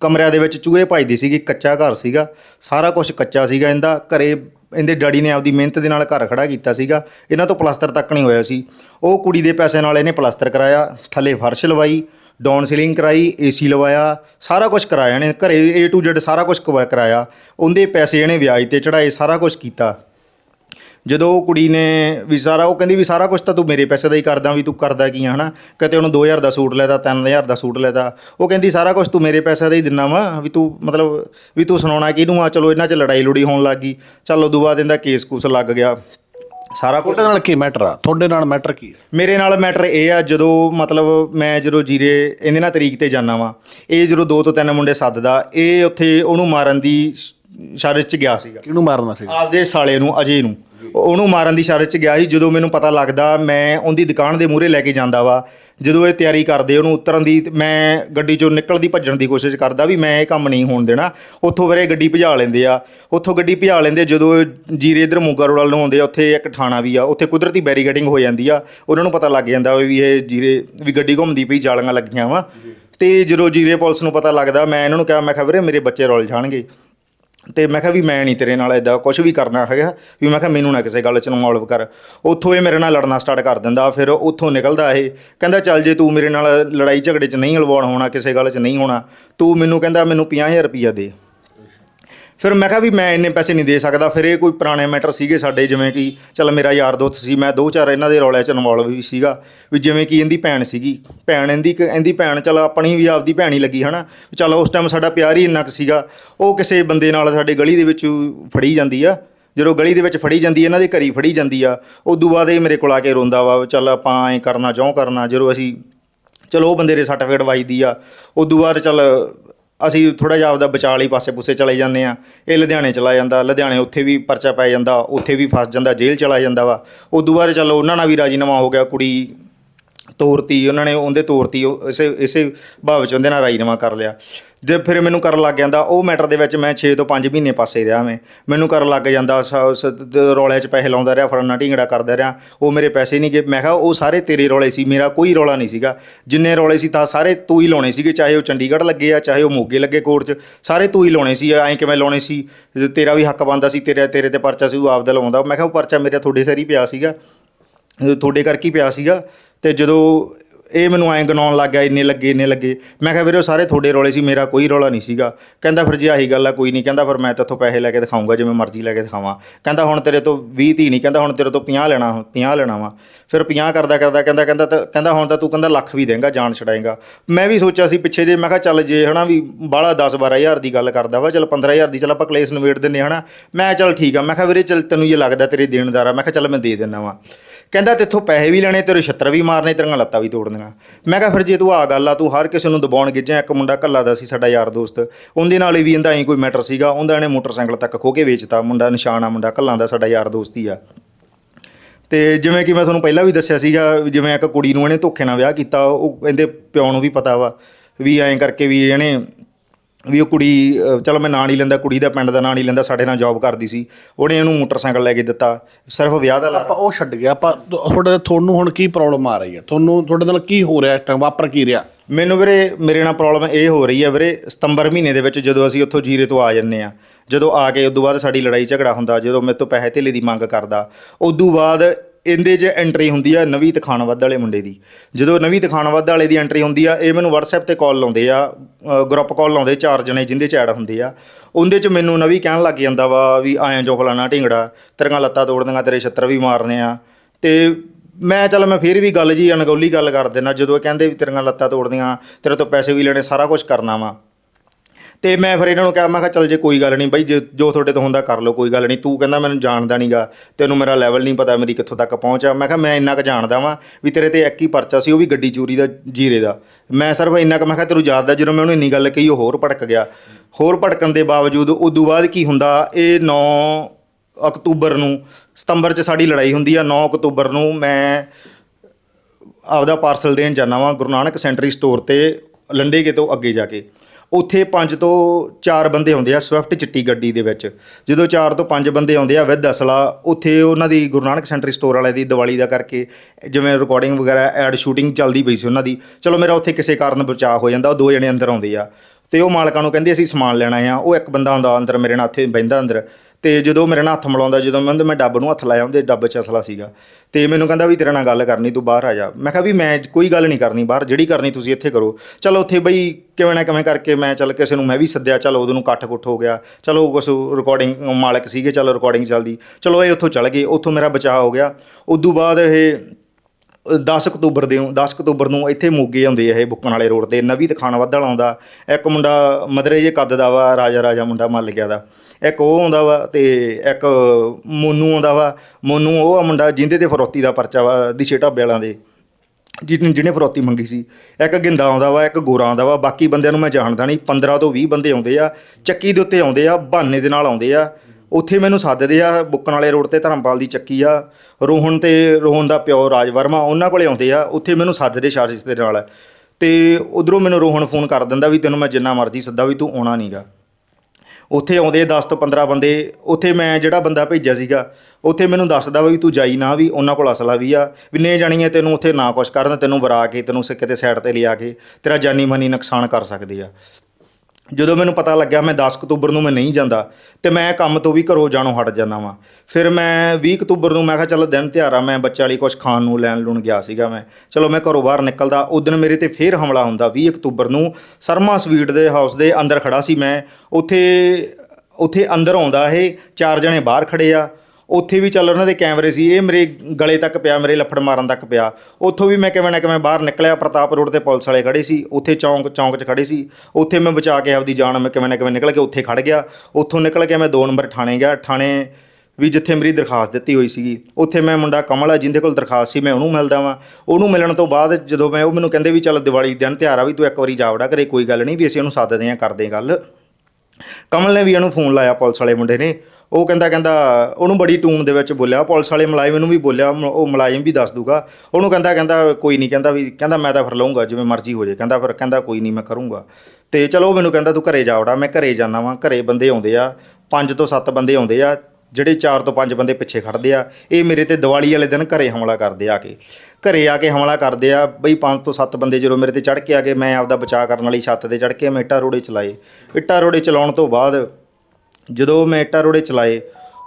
ਕਮਰਿਆਂ ਦੇ ਵਿੱਚ ਚੂਹੇ ਭਜਦੇ ਸੀਗੀ, ਕੱਚਾ ਘਰ ਸੀਗਾ, ਸਾਰਾ ਕੁਝ ਕੱਚਾ ਸੀਗਾ ਇਹਦਾ, ਘਰੇ ਇਹਦੇ ਡੈਡੀ ਨੇ ਆਪਦੀ ਮਿਹਨਤ ਦੇ ਨਾਲ ਘਰ ਖੜਾ ਕੀਤਾ ਸੀਗਾ, ਇਹਨਾਂ ਤੋਂ ਪਲਾਸਟਰ ਤੱਕ ਨਹੀਂ ਹੋਇਆ ਸੀ। ਉਹ ਕੁੜੀ ਦੇ ਪੈਸੇ ਨਾਲ ਇਹਨੇ ਪਲਾਸਟਰ ਕਰਾਇਆ, ਥੱਲੇ ਫਰਸ਼ ਲਵਾਈ, ਡਾਊਨ ਸੀਲਿੰਗ ਕਰਾਈ, ਏਸੀ ਲਵਾਇਆ, ਸਾਰਾ ਕੁਝ ਕਰਾਇਆ ਇਹਨੇ, ਘਰੇ A to Z ਸਾਰਾ ਕੁਝ ਕਰਾਇਆ। ਉਹਦੇ ਪੈਸੇ ਇਹਨੇ ਵਿਆਜ ਤੇ ਚੜਾਏ ਸਾਰਾ ਕੁਝ ਕੀਤਾ। ਜਦੋਂ ਉਹ ਕੁੜੀ ਨੇ ਵੀ ਸਾਰਾ ਉਹ ਕਹਿੰਦੀ ਵੀ ਸਾਰਾ ਕੁਝ ਤਾਂ ਤੂੰ ਮੇਰੇ ਪੈਸੇ ਦਾ ਹੀ ਕਰਦਾ ਵੀ ਤੂੰ ਕਰਦਾ ਕੀ ਆ ਹਨਾ? ਕਿਤੇ ਉਹਨੂੰ 2000 ਦਾ ਸੂਟ ਲੈਦਾ 3000 ਦਾ ਸੂਟ ਲੈਦਾ ਉਹ ਕਹਿੰਦੀ ਸਾਰਾ ਕੁਝ ਤੂੰ ਮੇਰੇ ਪੈਸੇ ਦਾ ਹੀ ਦਿੰਨਾ ਵਾ ਵੀ ਤੂੰ ਮਤਲਬ ਵੀ ਤੂੰ ਸੁਣਾਉਣਾ ਕਿਹਨੂੰ ਆ? ਚਲੋ ਇਹਨਾਂ 'ਚ ਲੜਾਈ ਲੁੜੀ ਹੋਣ ਲੱਗ ਗਈ। ਚੱਲ ਉਦੋਂ ਬਾਅਦ ਇਹਦਾ ਕੇਸ ਕੂਸ ਲੱਗ ਗਿਆ। ਸਾਰਾ ਕੁਝ ਤੁਹਾਡੇ ਨਾਲ ਕੀ ਮੈਟਰ ਆ? ਤੁਹਾਡੇ ਨਾਲ ਮੈਟਰ ਕੀ ਹੈ ਮੇਰੇ ਨਾਲ ਮੈਟਰ ਇਹ ਆ ਜਦੋਂ ਮਤਲਬ ਮੈਂ ਜਦੋਂ ਜੀਰੇ ਇਹਦੇ ਨਾਲ ਤਰੀਕ ਤੇ ਜਾਣਾ ਵਾਂ। ਇਹ ਜਦੋਂ ਦੋ ਤੋਂ ਤਿੰਨ ਮੁੰਡੇ ਸੱਦਦਾ ਇਹ ਉੱਥੇ ਉਹਨੂੰ ਮਾਰਨ ਦੀ ਸ਼ਾਰਜ 'ਚ ਗਿਆ ਸੀਗਾ। ਕਿਹਨੂੰ ਮਾਰਨਾ ਸੀ ਆਪਦੇ ਸਾਲੇ ਨੂੰ ਅਜੇ ਨੂੰ। ਉਹਨੂੰ ਮਾਰਨ ਦੀ ਸ਼ਰਤ 'ਚ ਗਿਆ ਸੀ ਜਦੋਂ ਮੈਨੂੰ ਪਤਾ ਲੱਗਦਾ ਮੈਂ ਉਹਦੀ ਦੁਕਾਨ ਦੇ ਮੂਹਰੇ ਲੈ ਕੇ ਜਾਂਦਾ ਵਾ। ਜਦੋਂ ਇਹ ਤਿਆਰੀ ਕਰਦੇ ਉਹਨੂੰ ਉਤਰਨ ਦੀ ਤੇ ਮੈਂ ਗੱਡੀ 'ਚੋਂ ਨਿਕਲਣ ਦੀ ਭੱਜਣ ਦੀ ਕੋਸ਼ਿਸ਼ ਕਰਦਾ ਵੀ ਮੈਂ ਇਹ ਕੰਮ ਨਹੀਂ ਹੋਣ ਦੇਣਾ। ਉੱਥੋਂ ਫਿਰ ਇਹ ਗੱਡੀ ਭਜਾ ਲੈਂਦੇ ਆ। ਉੱਥੋਂ ਗੱਡੀ ਭਜਾ ਲੈਂਦੇ ਜਦੋਂ ਇਹ ਜੀਰੇ ਇਧਰ ਮੋਗਾ ਰੋਡ ਵੱਲ ਨੂੰ ਆਉਂਦੇ ਆ ਉੱਥੇ ਇੱਕ ਥਾਣਾ ਵੀ ਆ। ਉੱਥੇ ਕੁਦਰਤੀ ਬੈਰੀਕੇਡਿੰਗ ਹੋ ਜਾਂਦੀ ਆ। ਉਹਨਾਂ ਨੂੰ ਪਤਾ ਲੱਗ ਜਾਂਦਾ ਵੀ ਇਹ ਜੀਰੇ ਵੀ ਗੱਡੀ ਘੁੰਮਦੀ ਪਈ ਜਾਲੀਆਂ ਲੱਗੀਆਂ ਵਾ। ਤੇ ਜਦੋਂ ਜੀਰੇ ਪੁਲਿਸ ਨੂੰ ਪਤਾ ਲੱਗਦਾ ਮੈਂ ਇਹਨਾਂ ਨੂੰ ਕਿਹਾ ਮੈਂ ਕਿਹਾ ਵੀਰੇ ਮੇਰੇ ਬੱਚੇ ਰੁੱਲ ਜਾਣਗੇ। ਤੇ ਮੈਂ ਕਿਹਾ ਵੀ ਮੈਂ ਨਹੀਂ ਤੇਰੇ ਨਾਲ ਇਦਾਂ ਕੁਝ ਵੀ ਕਰਨਾ ਹੈਗਾ, ਵੀ ਮੈਂ ਕਿਹਾ ਮੈਨੂੰ ਨਾ ਕਿਸੇ ਗੱਲ 'ਚ ਇਨਵੋਲਵ ਕਰ। ਉੱਥੋਂ ਇਹ ਮੇਰੇ ਨਾਲ ਲੜਨਾ ਸਟਾਰਟ ਕਰ ਦਿੰਦਾ, ਫਿਰ ਉੱਥੋਂ ਨਿਕਲਦਾ ਇਹ। ਕਹਿੰਦਾ, ਚੱਲ ਜੇ ਤੂੰ ਮੇਰੇ ਨਾਲ ਲੜਾਈ ਝਗੜੇ 'ਚ ਨਹੀਂ ਇਨਵੋਲਵ ਹੋਣਾ, ਕਿਸੇ ਗੱਲ 'ਚ ਨਹੀਂ ਹੋਣਾ, ਤੂੰ ਮੈਨੂੰ ਕਹਿੰਦਾ, ਮੈਨੂੰ 50000 ਰੁਪਈਆ ਦੇ। ਫਿਰ ਮੈਂ ਕਿਹਾ ਵੀ ਮੈਂ ਇੰਨੇ ਪੈਸੇ ਨਹੀਂ ਦੇ ਸਕਦਾ, ਫਿਰ ਇਹ ਕੋਈ ਪੁਰਾਣੇ ਮੈਟਰ ਸੀਗੇ ਸਾਡੇ, ਜਿਵੇਂ ਕਿ ਚੱਲ ਮੇਰਾ ਯਾਰ ਦੋਸਤ ਸੀ, ਮੈਂ ਦੋ ਚਾਰ ਇਹਨਾਂ ਦੇ ਰੌਲੇ 'ਚ ਇਨਵੋਲਵ ਵੀ ਸੀਗਾ, ਵੀ ਜਿਵੇਂ ਕਿ ਇਹਦੀ ਭੈਣ ਸੀਗੀ। ਭੈਣ ਇਹਦੀ ਕ- ਇਹਦੀ ਭੈਣ ਚੱਲ ਆਪਣੀ ਵੀ ਆਪਦੀ ਭੈਣ ਹੀ ਲੱਗੀ, ਹਨਾ? ਵੀ ਚੱਲ ਉਸ ਟਾਈਮ ਸਾਡਾ ਪਿਆਰ ਹੀ ਇੰਨਾ ਕੁ ਸੀਗਾ, ਉਹ ਕਿਸੇ ਬੰਦੇ ਨਾਲ ਸਾਡੇ ਗਲੀ ਦੇ ਵਿੱਚ ਫੜੀ ਜਾਂਦੀ ਆ। ਜਦੋਂ ਗਲੀ ਦੇ ਵਿੱਚ ਫੜੀ ਜਾਂਦੀ, ਇਹਨਾਂ ਦੇ ਘਰੀ ਫੜੀ ਜਾਂਦੀ ਆ, ਉਦੋਂ ਬਾਅਦ ਇਹ ਮੇਰੇ ਕੋਲ ਆ ਕੇ ਰੋਂਦਾ ਵਾ, ਵੀ ਚੱਲ ਆਪਾਂ ਐਂ ਕਰਨਾ ਚਾਹੁੰ ਕਰਨਾ, ਜਦੋਂ ਅਸੀਂ, ਚਲੋ ਉਹ ਬੰਦੇ ਦੇ ਸਰਟੀਫਿਕੇਟ ਵੱਜਦੀ ਆ, ਉਦੋਂ ਬਾਅਦ ਚੱਲ ਅਸੀਂ ਥੋੜਾ ਜਿਹਾ ਆਪਦਾ ਬਚਾਅ ਲਈ ਪਾਸੇ ਪੂਸੇ ਚਲੇ ਜਾਂਦੇ ਆ ਇਹ ਲੁਧਿਆਣੇ ਚਲਾ ਜਾਂਦਾ, ਲੁਧਿਆਣੇ ਉੱਥੇ ਵੀ ਪਰਚਾ ਪੈ ਜਾਂਦਾ, ਉੱਥੇ ਵੀ ਫਸ ਜਾਂਦਾ, ਜੇਲ੍ਹ ਚਲਾ ਜਾਂਦਾ ਵਾ। ਉਦੋਂ ਬਾਅਦ ਚਲੋ ਉਹਨਾਂ ਨਾਲ ਵੀ ਰਾਜੀਨਾਮਾ ਹੋ ਗਿਆ, ਕੁੜੀ ਤੋਰਤੀ, ਉਹਨਾਂ ਨੇ ਉਹਦੇ ਤੋਰਤੀ, ਉਹ ਇਸੇ ਇਸੇ ਭਾਵ 'ਚ ਉਹਦੇ ਨਾਲ ਰਾਜੀਨਾਮਾ ਕਰ ਲਿਆ। ਜੇ ਫਿਰ ਮੈਨੂੰ ਕਰਨ ਲੱਗ ਜਾਂਦਾ, ਉਹ ਮੈਟਰ ਦੇ ਵਿੱਚ ਮੈਂ 6 ਤੋਂ 5 ਮਹੀਨੇ ਪਾਸੇ ਰਿਹਾ ਮੈਂ। ਮੈਨੂੰ ਕਰਨ ਲੱਗ ਜਾਂਦਾ, ਸ- ਸ- ਰੌਲੇ 'ਚ ਪੈਸੇ ਲਾਉਂਦਾ ਰਿਹਾ, ਫੜਨਾ, ਢੀਂਗੜਾ ਕਰਦਾ ਰਿਹਾ। ਉਹ ਮੇਰੇ ਪੈਸੇ ਨਹੀਂ ਗਏ। ਮੈਂ ਕਿਹਾ, ਉਹ ਸਾਰੇ ਤੇਰੇ ਰੌਲੇ ਸੀ, ਮੇਰਾ ਕੋਈ ਰੌਲਾ ਨਹੀਂ ਸੀਗਾ। ਜਿੰਨੇ ਰੌਲੇ ਸੀ, ਤਾਂ ਸਾਰੇ ਤੂੰ ਹੀ ਲਾਉਣੇ ਸੀਗੇ, ਚਾਹੇ ਉਹ ਚੰਡੀਗੜ੍ਹ ਲੱਗੇ ਆ, ਚਾਹੇ ਉਹ ਮੋਗੇ ਲੱਗੇ ਕੋਰਟ 'ਚ, ਸਾਰੇ ਤੂੰ ਹੀ ਲਾਉਣੇ ਸੀ, ਐਂ ਕਿਵੇਂ ਲਾਉਣੇ ਸੀ? ਜੇ ਤੇਰਾ ਵੀ ਹੱਕ ਬਣਦਾ ਸੀ, ਤੇਰੇ ਤੇਰੇ ਤੇ ਪਰਚਾ ਸੀ, ਉਹ ਆਪਦਾ ਲਾਉਂਦਾ। ਮੈਂ ਕਿਹਾ, ਉਹ ਪਰਚਾ ਮੇਰੇ ਤੁਹਾਡੇ ਸਿਰ ਹੀ ਪਿਆ ਸੀਗਾ। ਤੁਹਾਡੇ ਕਰਕੇ ਹੀ ਪਿਆ ਸੀਗਾ। ਤੇ ਜਦੋਂ ਇਹ ਮੈਨੂੰ ਐਂ ਗਨਾਉਣ ਲੱਗ ਗਿਆ, ਇੰਨੇ ਲੱਗੇ ਇੰਨੇ ਲੱਗੇ। ਮੈਂ ਕਿਹਾ ਵੀਰੇ, ਉਹ ਸਾਰੇ ਤੁਹਾਡੇ ਰੌਲੇ ਸੀ, ਮੇਰਾ ਕੋਈ ਰੌਲਾ ਨਹੀਂ ਸੀਗਾ। ਕਹਿੰਦਾ ਫਿਰ ਜੇ ਆਹੀ ਗੱਲ ਆ, ਕੋਈ ਨਹੀਂ। ਕਹਿੰਦਾ ਫਿਰ ਮੈਂ ਤੇਥੋਂ ਪੈਸੇ ਲੈ ਕੇ ਦਿਖਾਉਂਗਾ ਜਿਵੇਂ ਮਰਜ਼ੀ ਲੈ ਕੇ ਦਿਖਾਵਾਂ। ਕਹਿੰਦਾ ਹੁਣ ਤੇਰੇ ਤੋਂ 20 ਧੀ ਨਹੀਂ, ਕਹਿੰਦਾ ਹੁਣ ਤੇਰੇ ਤੋਂ 50 ਲੈਣਾ 50 ਲੈਣਾ ਵਾ। ਫਿਰ 50 ਕਰਦਾ ਕਰਦਾ ਕਹਿੰਦਾ ਕਹਿੰਦਾ ਤਾਂ- ਕਹਿੰਦਾ ਹੁਣ ਤਾਂ ਤੂੰ ਕਹਿੰਦਾ ਲੱਖ ਵੀ ਦੇਂਗਾ, ਜਾਨ ਛਡਾਏਗਾ। ਮੈਂ ਵੀ ਸੋਚਿਆ ਸੀ ਪਿੱਛੇ ਜੇ, ਮੈਂ ਕਿਹਾ ਚੱਲ ਜੇ ਹਨਾ ਵੀ ਬਾਹਲਾ 10 12000 ਦੀ ਗੱਲ ਕਰਦਾ ਵਾ, ਚੱਲ 15000 ਦੀ ਚੱਲ ਆਪਾਂ ਕਲੇਸ਼ ਨਵੇੜ ਦਿੰਨੇ ਹਨਾ। ਮੈਂ ਚੱਲ ਠੀਕ ਆ, ਮੈਂ ਕਿਹਾ ਵੀਰੇ ਚੱਲ ਤੈਨੂੰ ਇਹ ਲੱਗਦਾ ਤੇਰੇ ਦੇਣਦਾਰ ਆ, ਮੈਂ ਕਿਹਾ ਚੱਲ ਮੈਂ ਦੇ ਦਿੰਦਾ ਵਾ। ਕਹਿੰਦਾ ਤੇਥੋਂ ਪੈਸੇ ਵੀ ਲੈਣੇ, ਤੇਰੇ ਛੱਤਰ ਵੀ ਮਾਰਨੇ, ਤੇਰੀਆਂ ਲੱਤਾਂ ਵੀ ਤੋੜਨੀਆਂ। ਮੈਂ ਕਿਹਾ, ਫਿਰ ਜੇ ਤੂੰ ਆ ਗੱਲ ਆ, ਤੂੰ ਹਰ ਕਿਸੇ ਨੂੰ ਦਬਾਉਣ ਗਿੱਜਿਆ ਇੱਕ ਮੁੰਡਾ ਕੱਲਾ ਦਾ ਸੀ ਸਾਡਾ ਯਾਰ ਦੋਸਤ। ਉਹਦੇ ਨਾਲ ਵੀ ਇਹਦਾ ਐਂ ਕੋਈ ਮੈਟਰ ਸੀਗਾ, ਉਹਦਾ ਇਹਨੇ ਮੋਟਰਸਾਈਕਲ ਤੱਕ ਖੋ ਕੇ ਵੇਚਤਾ, ਮੁੰਡਾ ਨਿਸ਼ਾਨ ਆ, ਮੁੰਡਾ ਕੱਲਾ ਦਾ, ਸਾਡਾ ਯਾਰ ਦੋਸਤ ਹੀ ਆ। ਤੇ ਜਿਵੇਂ ਕਿ ਮੈਂ ਤੁਹਾਨੂੰ ਪਹਿਲਾਂ ਵੀ ਦੱਸਿਆ ਸੀਗਾ, ਜਿਵੇਂ ਇੱਕ ਕੁੜੀ ਨੂੰ ਇਹਨੇ ਧੋਖੇ ਨਾਲ ਵਿਆਹ ਕੀਤਾ, ਉਹ ਇਹਦੇ ਪਿਓ ਨੂੰ ਵੀ ਪਤਾ ਵਾ, ਵੀ ਐਂ ਕਰਕੇ ਵੀ ਇਹਨੇ ਵੀ ਉਹ ਕੁੜੀ ਚਲੋ ਮੈਂ ਨਾਂ ਨਹੀਂ ਲੈਂਦਾ ਕੁੜੀ ਦਾ ਪਿੰਡ ਦਾ ਨਾਂ ਨਹੀਂ ਲੈਂਦਾ ਸਾਡੇ ਨਾਲ ਜੌਬ ਕਰਦੀ ਸੀ। ਉਹਨੇ ਇਹਨੂੰ ਮੋਟਰਸਾਈਕਲ ਲੈ ਕੇ ਦਿੱਤਾ। ਸਿਰਫ ਵਿਆਹ ਦਾ ਲਾ ਆਪਾਂ ਉਹ ਛੱਡ ਗਿਆ ਆਪਾਂ ਤੁਹਾਡੇ ਤੁਹਾਨੂੰ ਹੁਣ ਕੀ ਪ੍ਰੋਬਲਮ ਆ ਰਹੀ ਹੈ? ਤੁਹਾਨੂੰ ਤੁਹਾਡੇ ਨਾਲ ਕੀ ਹੋ ਰਿਹਾ ਇਸ ਟਾਈਮ ਵਾਪਰ ਕੀ ਰਿਹਾ? ਮੈਨੂੰ ਵੀਰੇ ਮੇਰੇ ਨਾਲ ਪ੍ਰੋਬਲਮ ਇਹ ਹੋ ਰਹੀ ਹੈ ਵੀਰੇ ਸਤੰਬਰ ਮਹੀਨੇ ਦੇ ਵਿੱਚ ਜਦੋਂ ਅਸੀਂ ਉੱਥੋਂ ਜੀਰੇ ਤੋਂ ਆ ਜੰਨੇ ਆ ਜਦੋਂ ਆ ਕੇ ਉਦੋਂ ਬਾਅਦ ਸਾਡੀ ਲੜਾਈ ਝਗੜਾ ਹੁੰਦਾ ਜਦੋਂ ਮੇਰੇ ਤੋਂ ਪੈਸੇ ਧੇਲੇ ਦੀ ਮੰਗ ਕਰਦਾ ਉਦੋਂ ਬਾਅਦ ਇਹਦੇ 'ਚ ਐਂਟਰੀ ਹੁੰਦੀ ਆ ਨਵੀਂ ਤਖਾਨਵੱਧ ਵਾਲੇ ਮੁੰਡੇ ਦੀ। ਜਦੋਂ ਨਵੀਂ ਤਖਾਨਵੱਧ ਵਾਲੇ ਦੀ ਐਂਟਰੀ ਹੁੰਦੀ ਆ, ਇਹ ਮੈਨੂੰ WhatsApp ਤੇ ਕਾਲ ਲਾਉਂਦੇ ਆ ਗਰੁੱਪ ਕਾਲ ਲਾਉਂਦੇ ਚਾਰ ਜਣੇ ਜਿੰਦੇ 'ਚ ਐਡ ਹੁੰਦੇ ਆ। ਉਹਦੇ 'ਚ ਮੈਨੂੰ ਨਵੀਂ ਕਹਿਣ ਲੱਗ ਜਾਂਦਾ ਵਾ ਵੀ ਆਇਆ ਜੋ ਫਲਾਣਾ ਢਿੰਗੜਾ, ਤੇਰੀਆਂ ਲੱਤਾਂ ਤੋੜ ਦਾਂਗਾ ਤੇਰੇ ਛੱਤਰ ਵੀ ਮਾਰਨੇ ਆ। ਤੇ ਮੈਂ ਚੱਲ ਮੈਂ ਫੇਰ ਵੀ ਗੱਲ ਜੀ, ਅਣਗੌਲੀ ਗੱਲ ਕਰ ਦਿੰਦਾ ਜਦੋਂ ਇਹ ਕਹਿੰਦੇ ਵੀ ਤੇਰੀਆਂ ਲੱਤਾਂ ਤੋੜਦੀਆਂ ਤੇਰੇ ਤੋਂ ਪੈਸੇ ਵੀ ਲੈਣੇ, ਸਾਰਾ ਕੁਝ ਕਰਨਾ ਵਾ। ਤੇ ਮੈਂ ਫਿਰ ਇਹਨਾਂ ਨੂੰ ਕਿਹਾ, ਮੈਂ ਕਿਹਾ ਚੱਲ ਜੇ ਕੋਈ ਗੱਲ ਨਹੀਂ ਬਾਈ, ਜੇ ਜੋ ਤੁਹਾਡੇ ਤੋਂ ਹੁੰਦਾ ਕਰ ਲਓ, ਕੋਈ ਗੱਲ ਨਹੀਂ। ਤੂੰ ਕਹਿੰਦਾ ਮੈਨੂੰ ਜਾਣਦਾ ਨਹੀਂਗਾ ਤੈਨੂੰ ਮੇਰਾ ਲੈਵਲ ਨਹੀਂ ਪਤਾ ਮੇਰੀ ਕਿੱਥੋਂ ਤੱਕ ਪਹੁੰਚ ਆ ਮੈਂ ਕਿਹਾ ਮੈਂ ਇੰਨਾ ਕੁ ਜਾਣਦਾ ਵਾਂ ਵੀ ਤੇਰੇ ਤੇ ਇੱਕ ਹੀ ਪਰਚਾ ਸੀ, ਉਹ ਵੀ ਗੱਡੀ ਚੋਰੀ ਦਾ, ਜੀਰੇ ਦਾ। ਮੈਂ ਸਿਰਫ ਇੰਨਾ ਕੁ, ਮੈਂ ਕਿਹਾ ਤੈਨੂੰ ਯਾਦ ਦਾ ਜਦੋਂ ਮੈਂ ਉਹਨੂੰ ਇੰਨੀ ਗੱਲ ਕਹੀ, ਉਹ ਹੋਰ ਭੜਕ ਗਿਆ। ਹੋਰ ਭੜਕਣ ਦੇ ਬਾਵਜੂਦ ਉਦੋਂ ਬਾਅਦ ਕੀ ਹੁੰਦਾ, ਇਹ 9 ਅਕਤੂਬਰ ਨੂੰ, ਸਤੰਬਰ 'ਚ ਸਾਡੀ ਲੜਾਈ ਹੁੰਦੀ ਆ 9 ਅਕਤੂਬਰ ਨੂੰ ਮੈਂ ਆਪਦਾ ਪਾਰਸਲ ਦੇਣ ਜਾਣਾ ਵਾਂ ਗੁਰੂ ਨਾਨਕ ਸੈਂਟਰੀ ਸਟੋਰ ਤੇ, ਲੰਡੇਗੇ ਤੋਂ ਅੱਗੇ ਜਾ ਕੇ। ਉੱਥੇ ਪੰਜ ਤੋਂ ਚਾਰ ਬੰਦੇ ਆਉਂਦੇ ਆ ਸਵਿਫਟ ਚਿੱਟੀ ਗੱਡੀ ਦੇ ਵਿੱਚ। ਜਦੋਂ ਚਾਰ ਤੋਂ ਪੰਜ ਬੰਦੇ ਆਉਂਦੇ ਆ ਵਿਦ ਅਸਲਾ ਉੱਥੇ ਉਹਨਾਂ ਦੀ ਗੁਰੂ ਨਾਨਕ ਸੈਂਟਰੀ ਸਟੋਰ ਵਾਲੇ ਦੀ ਦੀਵਾਲੀ ਦਾ ਕਰਕੇ ਜਿਵੇਂ ਰਿਕਾਰਡਿੰਗ ਵਗੈਰਾ ਐਡ ਸ਼ੂਟਿੰਗ ਚੱਲਦੀ ਪਈ ਸੀ ਉਹਨਾਂ ਦੀ। ਚਲੋ ਮੇਰਾ ਉੱਥੇ ਕਿਸੇ ਕਾਰਨ ਬਚਾਅ ਹੋ ਜਾਂਦਾ, ਉਹ ਦੋ ਜਣੇ ਅੰਦਰ ਆਉਂਦੇ ਆ। ਤੇ ਉਹ ਮਾਲਕਾਂ ਨੂੰ ਕਹਿੰਦੇ, ਅਸੀਂ ਸਮਾਨ ਲੈਣਾ ਆ ਉਹ ਇੱਕ ਬੰਦਾ ਆਉਂਦਾ ਅੰਦਰ ਮੇਰੇ ਨਾਲ ਇੱਥੇ ਬਹਿੰਦਾ ਅੰਦਰ। ਤੇ ਜਦੋਂ ਮੇਰੇ ਨਾਲ ਹੱਥ ਮਿਲਾਉਂਦਾ, ਜਦੋਂ ਮੈਂ ਮੈਂ ਡੱਬ ਨੂੰ ਹੱਥ ਲਾਇਆ, ਉਹਦੇ ਡੱਬ 'ਚ ਅਸਲਾ ਸੀਗਾ। ਤੇ ਮੈਨੂੰ ਕਹਿੰਦਾ ਵੀ ਤੇਰੇ ਨਾਲ ਗੱਲ ਕਰਨੀ, ਤੂੰ ਬਾਹਰ ਆ ਜਾ। ਮੈਂ ਕਿਹਾ ਵੀ ਮੈਂ ਕੋਈ ਗੱਲ ਨਹੀਂ ਕਰਨੀ ਬਾਹਰ, ਜਿਹੜੀ ਕਰਨੀ ਤੁਸੀਂ ਇੱਥੇ ਕਰੋ। ਚਲੋ ਉੱਥੇ ਬਈ ਕਿਵੇਂ ਨਾ ਕਿਵੇਂ ਕਰਕੇ ਮੈਂ ਚੱਲ ਕਿਸੇ ਨੂੰ ਮੈਂ ਵੀ ਸੱਦਿਆ, ਚਲੋ ਉਹਦੋਂ ਨੂੰ ਇਕੱਠ ਕੁੱਠ ਹੋ ਗਿਆ। ਚਲੋ ਉਸ ਰਿਕਾਰਡਿੰਗ ਮਾਲਕ ਸੀਗੇ, ਚਲੋ ਰਿਕਾਰਡਿੰਗ ਚੱਲਦੀ। ਚਲੋ ਇਹ ਉੱਥੋਂ ਚਲ ਗਏ, ਉੱਥੋਂ ਮੇਰਾ ਬਚਾਅ ਹੋ ਗਿਆ। ਉਦੋਂ ਬਾਅਦ ਇਹ 10 ਅਕਤੂਬਰ ਦੇ 10 ਅਕਤੂਬਰ ਨੂੰ ਇੱਥੇ ਮੋਗੇ ਆਉਂਦੇ ਆ ਇਹ ਬੁੱਕਣ ਵਾਲੇ ਰੋਡ ਤੇ, ਨਵੀਂ ਤਖਾਨ ਵੱਧਲ ਆਉਂਦਾ। ਇੱਕ ਮੁੰਡਾ ਮਦਰੇ ਜੇ ਕੱਦ ਦਾ ਵਾ, ਰਾਜਾ ਰਾਜਾ ਮੁੰਡਾ ਮੱਲ ਗਿਆ ਦਾ। ਇੱਕ ਉਹ ਆਉਂਦਾ ਵਾ ਤੇ ਇੱਕ ਮੋਨੂ ਆਉਂਦਾ ਵਾ। ਮੋਨੂ ਉਹ ਆ ਮੁੰਡਾ ਜਿੰਦੇ ਤੇ ਫਰੋਤੀ ਦਾ ਪਰਚਾ ਵਾ, ਦਿਸ਼ੇ ਢਾਬੇ ਵਾਲਿਆਂ ਦੇ। ਜਿਹਨੇ ਜਿਹਨੇ ਫਰੋਤੀ ਮੰਗੀ ਸੀ। ਇੱਕ ਗਿੰਦਾ ਆਉਂਦਾ ਵਾ, ਇੱਕ ਗੋਰਾ ਆਉਂਦਾ ਵਾ। ਬਾਕੀ ਬੰਦਿਆਂ ਨੂੰ ਮੈਂ ਜਾਣਦਾ ਨਹੀਂ 15 ਤੋਂ 20 ਬੰਦੇ ਆਉਂਦੇ ਆ। ਚੱਕੀ ਦੇ ਉੱਤੇ ਆਉਂਦੇ ਆ, ਬਹਾਨੇ ਦੇ ਨਾਲ ਆਉਂਦੇ ਆ। ਉੱਥੇ ਮੈਨੂੰ ਸੱਦਦੇ ਆ, ਬੁੱਕਣ ਵਾਲੇ ਰੋਡ ਤੇ ਧਰਮਪਾਲ ਦੀ ਚੱਕੀ ਆ, ਰੋਹਨ ਤੇ ਰੋਹਨ ਦਾ ਪਿਓ ਰਾਜ ਵਰਮਾ ਉਹਨਾਂ ਕੋਲੇ ਆਉਂਦੇ ਆ, ਉੱਥੇ ਮੈਨੂੰ ਸੱਦਦੇ ਚਾਰਜਸ ਦੇ ਨਾਲ। ਤੇ ਉਧਰੋਂ ਮੈਨੂੰ ਰੋਹਣ ਫੋਨ ਕਰ ਦਿੰਦਾ ਵੀ ਤੈਨੂੰ ਮੈਂ ਜਿੰਨਾ ਮਰਜ਼ੀ ਸੱਦਾ ਵੀ ਤੂੰ ਆਉਣਾ ਨਹੀਂਗਾ ਉੱਥੇ ਆਉਂਦੇ 10 ਤੋਂ 15 ਬੰਦੇ, ਉੱਥੇ ਮੈਂ ਜਿਹੜਾ ਬੰਦਾ ਭੇਜਿਆ ਸੀਗਾ, ਉੱਥੇ ਮੈਨੂੰ ਦੱਸਦਾ ਵੀ ਤੂੰ ਜਾਈ ਨਾ ਵੀ ਉਹਨਾਂ ਕੋਲ ਅਸਲਾ ਵੀ ਆ, ਵੀ ਨੇ ਜਾਣੀਆਂ ਤੈਨੂੰ ਉੱਥੇ ਨਾ ਕੁਛ ਕਰਨ, ਤੈਨੂੰ ਵਰਾ ਕੇ, ਤੈਨੂੰ ਸਿੱਕੇ ਤੇ ਸਾਈਡ ਤੇ ਲਿਆ ਕੇ ਤੇਰਾ ਜਾਨੀ ਮਾਨੀ ਨੁਕਸਾਨ ਕਰ ਸਕਦੇ ਆ। ਜਦੋਂ ਮੈਨੂੰ ਪਤਾ ਲੱਗਿਆ ਮੈਂ 10 ਅਕਤੂਬਰ ਨੂੰ ਮੈਂ ਨਹੀਂ ਜਾਂਦਾ ਤੇ ਮੈਂ ਕੰਮ ਤੋਂ ਵੀ ਘਰੋਂ ਜਾਣੋਂ ਹਟ ਜਾਂਦਾ ਵਾਂ। ਫਿਰ ਮੈਂ 20 ਅਕਤੂਬਰ ਨੂੰ ਮੈਂ ਕਿਹਾ, ਚੱਲ ਦਿਨ ਤਿਉਹਾਰ ਮੈਂ ਬੱਚਿਆਂ ਲਈ ਕੁਝ ਖਾਣ ਨੂੰ ਲੈਣ ਲੂਣ ਗਿਆ ਸੀਗਾ ਮੈਂ। ਚਲੋ ਮੈਂ ਘਰੋਂ ਬਾਹਰ ਨਿਕਲਦਾ ਉਦੋਂ ਮੇਰੇ ਤੇ ਫੇਰ ਹਮਲਾ ਹੁੰਦਾ 20 ਅਕਤੂਬਰ ਨੂੰ। ਸਰਮਾ ਸਵੀਟ ਦੇ ਹਾਊਸ ਦੇ ਅੰਦਰ ਖੜਾ ਸੀ ਮੈਂ। ਉੱਥੇ ਉੱਥੇ ਅੰਦਰ ਆਉਂਦਾ ਇਹ, ਚਾਰ ਜਣੇ ਬਾਹਰ ਖੜੇ ਆ। ਉੱਥੇ ਵੀ ਚੱਲ ਉਹਨਾਂ ਦੇ ਕੈਮਰੇ ਸੀ, ਇਹ ਮੇਰੇ ਗਲੇ ਤੱਕ ਪਿਆ, ਮੇਰੇ ਲੱਫੜ ਮਾਰਨ ਤੱਕ ਪਿਆ। ਉੱਥੋਂ ਵੀ ਮੈਂ ਕਿਵੇਂ ਨਾ ਕਿਵੇਂ ਬਾਹਰ ਨਿਕਲਿਆ, ਪ੍ਰਤਾਪ ਰੋਡ ਤੇ ਪੁਲਿਸ ਵਾਲੇ ਖੜੇ ਸੀ, ਉੱਥੇ ਚੌਂਕ ਚੌਂਕ 'ਚ ਖੜੇ ਸੀ। ਉੱਥੇ ਮੈਂ ਬਚਾ ਕੇ ਆਪਦੀ ਜਾਨ ਮੈਂ ਕਿਵੇਂ ਨਾ ਕਿਵੇਂ ਨਿਕਲ ਕੇ ਉੱਥੇ ਖੜ ਗਿਆ। ਉੱਥੋਂ ਨਿਕਲ ਕੇ ਮੈਂ 2 ਨੰਬਰ ਥਾਣੇ ਗਿਆ, ਥਾਣੇ ਵੀ ਜਿੱਥੇ ਮੇਰੀ ਦਰਖਾਸਤ ਦਿੱਤੀ ਹੋਈ ਸੀਗੀ। ਉੱਥੇ ਮੈਂ ਮੁੰਡਾ ਕਮਲ ਆ ਜਿੰਦੇ ਕੋਲ ਦਰਖਾਸਤ ਸੀ, ਮੈਂ ਉਹਨੂੰ ਮਿਲਦਾ ਵਾਂ। ਉਹਨੂੰ ਮਿਲਣ ਤੋਂ ਬਾਅਦ ਜਦੋਂ ਮੈਂ, ਉਹ ਮੈਨੂੰ ਕਹਿੰਦੇ ਵੀ ਚੱਲ ਦੀਵਾਲੀ ਦਿਨ ਤਿਉਹਾਰ ਆ, ਵੀ ਤੂੰ ਇੱਕ ਵਾਰੀ ਜਾ ਜਾਵੜਾ ਕਰੇ, ਕੋਈ ਗੱਲ ਨਹੀਂ, ਵੀ ਅਸੀਂ ਉਹਨੂੰ ਸੱਦਦੇ ਆਂ ਕਰਦੇ ਆਂ ਗੱਲ। ਕਮਲ ਨੇ ਵੀ ਇਹਨੂੰ ਫੋਨ ਲਾਇਆ ਪੁਲਿਸ ਵਾਲੇ ਮੁੰਡੇ ਨੇ। ਉਹ ਕਹਿੰਦਾ ਕਹਿੰਦਾ, ਉਹਨੂੰ ਬੜੀ ਟੂਨ ਦੇ ਵਿੱਚ ਬੋਲਿਆ ਪੁਲਿਸ ਵਾਲੇ ਮੁਲਾਜ਼ਮ ਨੂੰ ਵੀ ਬੋਲਿਆ ਉਹ ਮੁਲਾਜ਼ਮ ਵੀ ਦੱਸ ਦੂਗਾ। ਉਹਨੂੰ ਕਹਿੰਦਾ ਕਹਿੰਦਾ, ਕੋਈ ਨਹੀਂ, ਕਹਿੰਦਾ ਵੀ, ਕਹਿੰਦਾ ਮੈਂ ਤਾਂ ਫਿਰ ਲਊਂਗਾ, ਜਿਵੇਂ ਮਰਜ਼ੀ ਹੋ ਜੇ ਕਹਿੰਦਾ ਫਿਰ, ਕਹਿੰਦਾ ਕੋਈ ਨਹੀਂ, ਮੈਂ ਕਰੂੰਗਾ। ਤੇ ਚਲੋ ਉਹ ਮੈਨੂੰ ਕਹਿੰਦਾ, ਤੂੰ ਘਰੇ ਜਾ ਵੜਾ ਮੈਂ ਘਰੇ ਜਾਂਦਾ ਵਾਂ, ਘਰੇ ਬੰਦੇ ਆਉਂਦੇ ਆ, ਪੰਜ ਤੋਂ ਸੱਤ ਬੰਦੇ ਆਉਂਦੇ ਆ, ਜਿਹੜੇ 4 ਤੋਂ 5 ਬੰਦੇ ਪਿੱਛੇ ਖੜਦੇ ਆ, ਇਹ ਮੇਰੇ ਤੇ ਦੀਵਾਲੀ ਵਾਲੇ ਦਿਨ ਘਰੇ ਹਮਲਾ ਕਰਦੇ ਆ ਕੇ। ਘਰੇ ਆ ਕੇ ਹਮਲਾ ਕਰਦੇ ਆ, ਬਈ 5 ਤੋਂ 7 ਬੰਦੇ ਜਦੋਂ ਮੇਰੇ ਤੇ ਚੜ ਕੇ ਆ ਕੇ ਮੈਂ ਆਪਦਾ ਬਚਾਅ ਕਰਨ ਵਾਲੀ ਛੱਤ ਤੇ ਚੜ ਕੇ ਮੈਂ ਇੱਟਾਂ ਰੋੜੇ ਚਲਾਏ। ਇੱਟਾ ਰੋੜੇ ਚਲਾਉਣ ਤੋਂ ਬਾਅਦ ਜਦੋਂ ਮੈਂ ਇੱਟਾਂ ਰੋੜੇ ਚਲਾਏ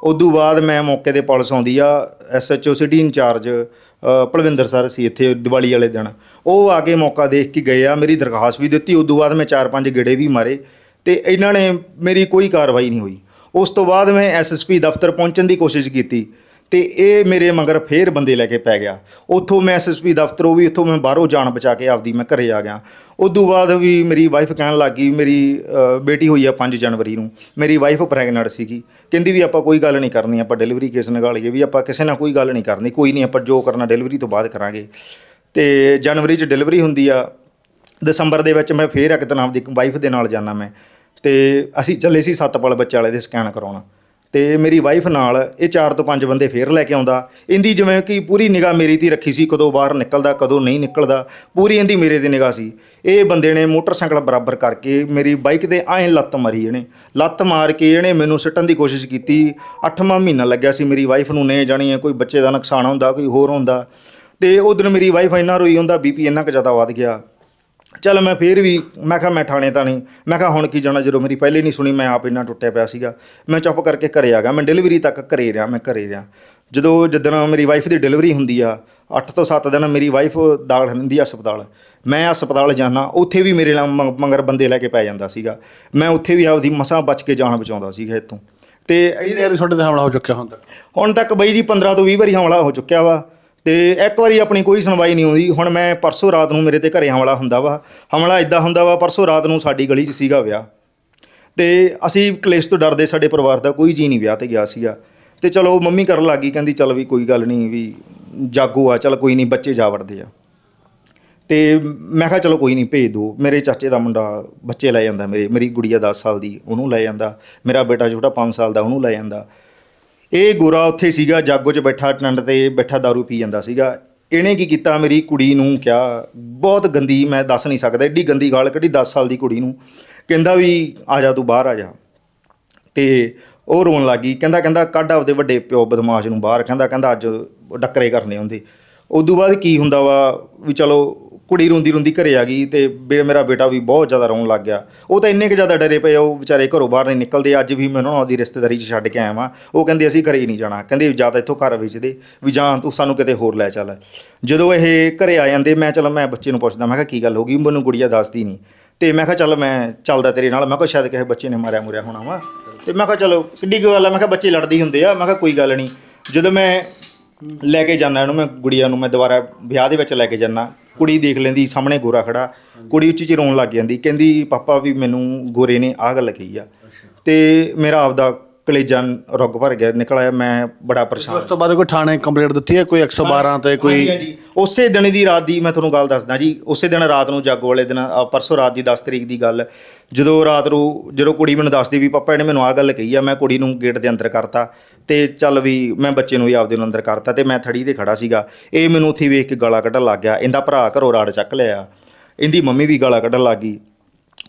ਉਦੋਂ ਬਾਅਦ ਮੈਂ ਮੌਕੇ ਤੇ ਪੁਲਿਸ ਆਉਂਦੀ ਆ SHO city in-charge uh, Bhalwinder sir ਸੀ ਇੱਥੇ ਦੀਵਾਲੀ ਵਾਲੇ ਦਿਨ। ਉਹ ਆ ਕੇ ਮੌਕਾ ਦੇਖ ਕੇ ਗਏ ਆ ਮੇਰੀ ਦਰਖਾਸਤ ਵੀ ਦਿੱਤੀ ਉਦੋਂ ਬਾਅਦ ਮੈਂ 4-5 ਗੇੜੇ ਵੀ ਮਾਰੇ ਤੇ ਇਹਨਾਂ ਨੇ ਮੇਰੀ ਕੋਈ ਕਾਰਵਾਈ ਨਹੀਂ ਹੋਈ। ਉਸ ਤੋਂ ਬਾਅਦ ਮੈਂ ਐਸਐਸਪੀ ਦਫ਼ਤਰ ਪਹੁੰਚਣ ਦੀ ਕੋਸ਼ਿਸ਼ ਕੀਤੀ। ਤੇ ਇਹ ਮੇਰੇ ਮਗਰ ਫੇਰ ਬੰਦੇ ਲੈ ਕੇ ਪੈ ਗਿਆ। ਉੱਥੋਂ ਮੈਂ ਐਸਐਸਪੀ ਉਹ ਵੀ ਉੱਥੋਂ ਮੈਂ ਬਾਹਰੋਂ ਜਾਣ ਬਚਾ ਕੇ ਆਪਦੀ ਮੈਂ ਘਰੇ ਆ ਗਿਆ। ਉਦੋਂ ਬਾਅਦ ਵੀ ਮੇਰੀ ਵਾਈਫ ਕਹਿਣ ਲੱਗੀ ਮੇਰੀ ਬੇਟੀ ਹੋਈ ਆ 5 ਜਨਵਰੀ ਨੂੰ। ਮੇਰੀ ਵਾਈਫ ਪ੍ਰੈਗਨੈਂਟ ਸੀਗੀ। ਕਹਿੰਦੀ ਵੀ ਆਪਾਂ ਕੋਈ ਗੱਲ ਨਹੀਂ ਕਰਨੀ, ਆਪਾਂ ਡਿਲੀਵਰੀ ਕੇਸ ਨਿਕਾਲੀਏ, ਵੀ ਆਪਾਂ ਕਿਸੇ ਨਾਲ ਕੋਈ ਗੱਲ ਨਹੀਂ ਕਰਨੀ, ਕੋਈ ਨਹੀਂ, ਆਪਾਂ ਜੋ ਕਰਨਾ ਡਿਲੀਵਰੀ ਤੋਂ ਬਾਅਦ ਕਰਾਂਗੇ। ਤੇ ਜਨਵਰੀ 'ਚ ਡਿਲੀਵਰੀ ਹੁੰਦੀ ਆ। ਦਸੰਬਰ ਦੇ ਵਿੱਚ ਮੈਂ ਫੇਰ ਇੱਕ ਦਿਨ ਆਪਦੀ ਵਾਈਫ ਦੇ ਨਾਲ ਜਾਣਾ ਮੈਂ। ਤੇ ਅਸੀਂ ਚੱਲੇ ਸੀ ਸੱਤਪਾਲ ਬੱਚੇ ਵਾਲੇ ਦੇ ਸਕੈਨ ਕਰਾਉਣਾ। ਤੇ ਮੇਰੀ ਵਾਈਫ ਨਾਲ ਇਹ ਚਾਰ ਤੋਂ ਪੰਜ ਬੰਦੇ ਫੇਰ ਲੈ ਕੇ ਆਉਂਦਾ। ਇਹਦੀ ਜਿਵੇਂ ਕਿ ਪੂਰੀ ਨਿਗਾਹ ਮੇਰੀ ਤੇ ਰੱਖੀ ਸੀ, ਕਦੋਂ ਬਾਹਰ ਨਿਕਲਦਾ, ਕਦੋਂ ਨਹੀਂ ਨਿਕਲਦਾ, ਪੂਰੀ ਇਹਦੀ ਮੇਰੇ ਤੇ ਨਿਗਾਹ ਸੀ। ਇਹ ਬੰਦੇ ਨੇ ਮੋਟਰਸਾਈਕਲ ਬਰਾਬਰ ਕਰਕੇ ਮੇਰੀ ਬਾਈਕ ਤੇ ਐਂ ਲੱਤ ਮਾਰੀ ਇਹਨੇ। ਲੱਤ ਮਾਰ ਕੇ ਇਹਨੇ ਮੈਨੂੰ ਸਿੱਟਣ ਦੀ ਕੋਸ਼ਿਸ਼ ਕੀਤੀ। ਅੱਠਵਾਂ ਮਹੀਨਾ ਲੱਗਿਆ ਸੀ ਮੇਰੀ ਵਾਈਫ ਨੂੰ, ਨੇ ਜਾਣੀ ਹੈ ਕੋਈ ਬੱਚੇ ਦਾ ਨੁਕਸਾਨ ਹੁੰਦਾ, ਕੋਈ ਹੋਰ ਹੁੰਦਾ। ਤੇ ਉਹ ਦਿਨ ਮੇਰੀ ਵਾਈਫ ਇੰਨਾ ਰੋਈ ਹੁੰਦਾ, ਬੀਪੀ ਇੰਨਾ ਕੁ ਜ਼ਿਆਦਾ ਵੱਧ ਗਿਆ। ਚੱਲ ਮੈਂ ਫੇਰ ਵੀ ਮੈਂ ਕਿਹਾ ਮੈਂ ਥਾਣੇ ਤਾਂ ਨਹੀਂ। ਮੈਂ ਕਿਹਾ ਹੁਣ ਕੀ ਜਾਣਾ ਜਦੋਂ ਮੇਰੀ ਪਹਿਲੇ ਨਹੀਂ ਸੁਣੀ ਮੈਂ ਆਪ ਇੰਨਾ ਟੁੱਟਿਆ ਪਿਆ ਸੀਗਾ। ਮੈਂ ਚੁੱਪ ਕਰਕੇ ਘਰੇ ਆ ਗਿਆ। ਮੈਂ ਡਿਲੀਵਰੀ ਤੱਕ ਘਰੇ ਰਿਹਾ ਮੈਂ ਘਰੇ ਰਿਹਾ। ਜਦੋਂ ਜਿੱਦਣ ਮੇਰੀ ਵਾਈਫ ਦੀ ਡਿਲੀਵਰੀ ਹੁੰਦੀ ਆ 8 ਤੋਂ 7 ਦਿਨ ਮੇਰੀ ਵਾਈਫ ਦਾਖਲ ਹੁੰਦੀ ਆ ਹਸਪਤਾਲ। ਮੈਂ ਹਸਪਤਾਲ ਜਾਣਾ ਉੱਥੇ ਵੀ ਮੇਰੇ ਨਾਲ ਮਗਰ ਬੰਦੇ ਲੈ ਕੇ ਪੈ ਜਾਂਦਾ ਸੀਗਾ। ਮੈਂ ਉੱਥੇ ਵੀ ਆਪਦੀ ਮਸਾਂ ਬਚ ਕੇ ਜਾਨ ਬਚਾਉਂਦਾ ਸੀਗਾ ਇੱਥੋਂ। ਤੇ ਇਹ ਵਾਰੀ ਤੁਹਾਡੇ ਤੇ ਹਮਲਾ ਹੋ ਚੁੱਕਿਆ ਹੁਣ ਤੱਕ ਹੁਣ ਤੱਕ ਬਈ ਜੀ 15 ਤੋਂ 20 ਵਾਰੀ ਹਮਲਾ ਹੋ ਚੁੱਕਿਆ ਵਾ। ਤੇ ਇੱਕ ਵਾਰੀ ਆਪਣੀ ਕੋਈ ਸੁਣਵਾਈ ਨਹੀਂ ਹੁੰਦੀ। ਹੁਣ ਮੈਂ ਪਰਸੋਂ ਰਾਤ ਨੂੰ ਮੇਰੇ ਤੇ ਘਰੇ ਹਮਲਾ ਹੁੰਦਾ ਵਾ। ਹਮਲਾ ਇਦਾਂ ਹੁੰਦਾ ਵਾ, ਪਰਸੋਂ ਰਾਤ ਨੂੰ ਸਾਡੀ ਗਲੀ 'ਚ ਸੀਗਾ ਵਿਆਹ। ਤੇ ਅਸੀਂ ਕਲੇਸ਼ ਤੋਂ ਡਰਦੇ ਸਾਡੇ ਪਰਿਵਾਰ ਦਾ ਕੋਈ ਜੀ ਨਹੀਂ ਵਿਆਹ ਤੇ ਗਿਆ ਸੀਗਾ। ਤੇ ਚਲੋ ਮੰਮੀ ਕਰਨ ਲੱਗੀ ਕਹਿੰਦੀ ਚੱਲ ਵੀ ਕੋਈ ਗੱਲ ਨਹੀਂ ਵੀ ਜਾਗੋ ਆ, ਚੱਲ ਕੋਈ ਨਹੀਂ ਬੱਚੇ ਜਾ ਵੜਦੇ ਆ। ਤੇ ਮੈਂ ਕਿਹਾ ਚਲੋ ਕੋਈ ਨਹੀਂ ਭੇਜ ਦਿਓ ਮੇਰੇ ਚਾਚੇ ਦਾ ਮੁੰਡਾ ਬੱਚੇ ਲੈ ਜਾਂਦਾ ਮੇਰੇ, ਮੇਰੀ ਗੁੜੀਆ 10 ਸਾਲ ਦੀ ਉਹਨੂੰ ਲੈ ਜਾਂਦਾ। ਮੇਰਾ ਬੇਟਾ ਛੋਟਾ 5 ਸਾਲ ਦਾ ਉਹਨੂੰ ਲੈ ਜਾਂਦਾ। ਇਹ ਗੋਰਾ ਉੱਥੇ ਸੀਗਾ, ਜਾਗੋ 'ਚ ਬੈਠਾ ਟੰਡ ਤੇ ਬੈਠਾ, दारू ਪੀ ਜਾਂਦਾ ਸੀਗਾ। ਇਹਨੇ ਕੀ ਕੀਤਾ? ਮੇਰੀ ਕੁੜੀ ਨੂੰ ਕਿਹਾ, ਬਹੁਤ ਗੰਦੀ, ਮੈਂ ਦੱਸ ਨਹੀਂ ਸਕਦਾ, ਏਡੀ ਗੰਦੀ ਗਾਲ ਕੱਢੀ 10 ਸਾਲ ਦੀ ਕੁੜੀ ਨੂੰ। ਕਹਿੰਦਾ ਵੀ, ਆ ਜਾ, ਤੂੰ ਬਾਹਰ ਆ ਜਾ। ਤੇ ਉਹ ਰੋਣ ਲੱਗੀ ਕਹਿੰਦਾ ਕਹਿੰਦਾ, ਕੱਢ ਆਪਦੇ ਵੱਡੇ ਪਿਓ ਬਦਮਾਸ਼ ਨੂੰ ਬਾਹਰ। ਕਹਿੰਦਾ ਕਹਿੰਦਾ, ਅੱਜ ਡੱਕਰੇ ਕਰਨੇ ਹੁੰਦੇ। ਉਦੋਂ ਬਾਅਦ ਕੀ ਹੁੰਦਾ ਵਾ ਵੀ ਚਲੋ ਕੁੜੀ ਰੋਂਦੀ ਰੋਂਦੀ ਘਰੇ ਆ ਗਈ ਤੇ ਬੇ- ਮੇਰਾ ਬੇਟਾ ਵੀ ਬਹੁਤ ਜ਼ਿਆਦਾ ਰੋਣ ਲੱਗ ਗਿਆ। ਉਹ ਤਾਂ ਇੰਨੇ ਕੁ ਜ਼ਿਆਦਾ ਡਰੇ ਪਏ ਆ, ਉਹ ਵਿਚਾਰੇ ਘਰੋਂ ਬਾਹਰ ਨਹੀਂ ਨਿਕਲਦੇ। ਅੱਜ ਵੀ ਮੈਂ ਉਹਨਾਂ ਨੂੰ ਆਪਦੀ ਰਿਸ਼ਤੇਦਾਰੀ 'ਚ ਛੱਡ ਕੇ ਆਇਆ ਵਾਂ। ਉਹ ਕਹਿੰਦੇ, ਅਸੀਂ ਘਰੇ ਹੀ ਨਹੀਂ ਜਾਣਾ। ਕਹਿੰਦੇ ਜਾਂ ਤਾਂ ਇੱਥੋਂ ਘਰ ਵੇਚਦੇ ਵੀ ਜਾਂ ਤੂੰ ਸਾਨੂੰ ਕਿਤੇ ਹੋਰ ਲੈ ਚੱਲ। ਜਦੋਂ ਇਹ ਘਰੇ ਆ ਜਾਂਦੇ, ਮੈਂ ਚਲ, ਮੈਂ ਬੱਚੇ ਨੂੰ ਪੁੱਛਦਾ, ਮੈਂ ਕਿਹਾ, ਕੀ ਗੱਲ ਹੋ ਗਈ? ਮੈਨੂੰ ਗੁੜੀਆ ਦੱਸਦੀ ਨਹੀਂ। ਤੇ ਮੈਂ ਕਿਹਾ, ਚੱਲ, ਮੈਂ ਚੱਲਦਾ ਤੇਰੇ ਨਾਲ। ਮੈਂ ਕਿਹਾ, ਸ਼ਾਇਦ ਕਿਸੇ ਬੱਚੇ ਨੇ ਮਾਰਿਆ ਮੁਰਿਆ ਹੋਣਾ ਵਾ। ਤੇ ਮੈਂ ਕਿਹਾ, ਚਲੋ, ਕਿੱਡੀ ਕੁ ਗੱਲ ਆ? ਮੈਂ ਕਿਹਾ, ਬੱਚੇ ਲੜਦੇ ਹੀ ਹੁੰਦੇ ਆ। ਮੈਂ ਕਿਹਾ, ਕੋਈ ਗੱਲ ਨਹੀਂ। ਜਦੋਂ ਮੈਂ ਲੈ ਕੇ ਜਾਂਦਾ ਇਹਨੂੰ, ਮੈਂ ਗੁੜੀਆ ਨੂੰ ਮੈਂ ਦੁਬਾਰਾ ਵਿਆਹ ਦੇ ਵਿੱਚ ਲੈ ਕੇ ਜਾਂਦਾ। ਕੁੜੀ ਦੇਖ ਲੈਂਦੀ ਸਾਹਮਣੇ ਗੋਰਾ ਖੜਾ ਕੁੜੀ ਉੱਚੀ ਚ ਰੋਣ ਲੱਗ ਜਾਂਦੀ ਕਹਿੰਦੀ ਪਾਪਾ ਵੀ ਮੈਨੂੰ ਗੋਰੇ ਨੇ ਆਹ ਗੱਲ ਕਹੀ ਆ। ਤੇ ਮੇਰਾ ਆਪਦਾ ਕਲੇਜਾ ਰੁੱਗ ਭਰ ਗਿਆ ਨਿਕਲ ਆਇਆ ਮੈਂ ਬੜਾ ਪਰੇਸ਼ਾਨ ਉਸ ਤੋਂ ਬਾਅਦ ਕੋਈ ਥਾਣੇ ਕੰਪਲੇਂਟ ਦਿੱਤੀ ਹੈ ਕੋਈ 112 ਤੇ ਕੋਈ। ਉਸੇ ਦਿਨ ਦੀ ਰਾਤ ਦੀ ਮੈਂ ਤੁਹਾਨੂੰ ਗੱਲ ਦੱਸਦਾ ਜੀ ਉਸੇ ਦਿਨ ਰਾਤ ਨੂੰ ਜਾਗੋ ਵਾਲੇ ਦਿਨ ਪਰਸੋਂ ਰਾਤ ਦੀ 10 ਤਰੀਕ ਦੀ ਗੱਲ ਜਦੋਂ ਰਾਤ ਨੂੰ ਜਦੋਂ ਕੁੜੀ ਮੈਨੂੰ ਦੱਸਦੀ ਵੀ ਪਾਪਾ ਇਹਨੇ ਮੈਨੂੰ ਆਹ ਗੱਲ ਕਹੀ ਆ ਮੈਂ ਕੁੜੀ ਨੂੰ ਗੇਟ ਦੇ ਅੰਦਰ ਕਰਤਾ। ਤੇ ਚੱਲ ਵੀ ਮੈਂ ਬੱਚੇ ਨੂੰ ਵੀ ਆਪਦੇ ਨੂੰ ਅੰਦਰ ਕਰਤਾ ਤੇ ਮੈਂ ਥੜੀ ਤੇ ਖੜਾ ਸੀਗਾ। ਇਹ ਮੈਨੂੰ ਉੱਥੇ ਵੇਖ ਕੇ ਗਾਲਾਂ ਕੱਢਣ ਲੱਗ ਗਿਆ। ਇਹਦਾ ਭਰਾ ਘਰੋਂ ਰਾੜ ਚੱਕ ਲਿਆ। ਇਹਦੀ ਮੰਮੀ ਵੀ ਗਾਲਾਂ ਕੱਢਣ ਲੱਗ ਗਈ।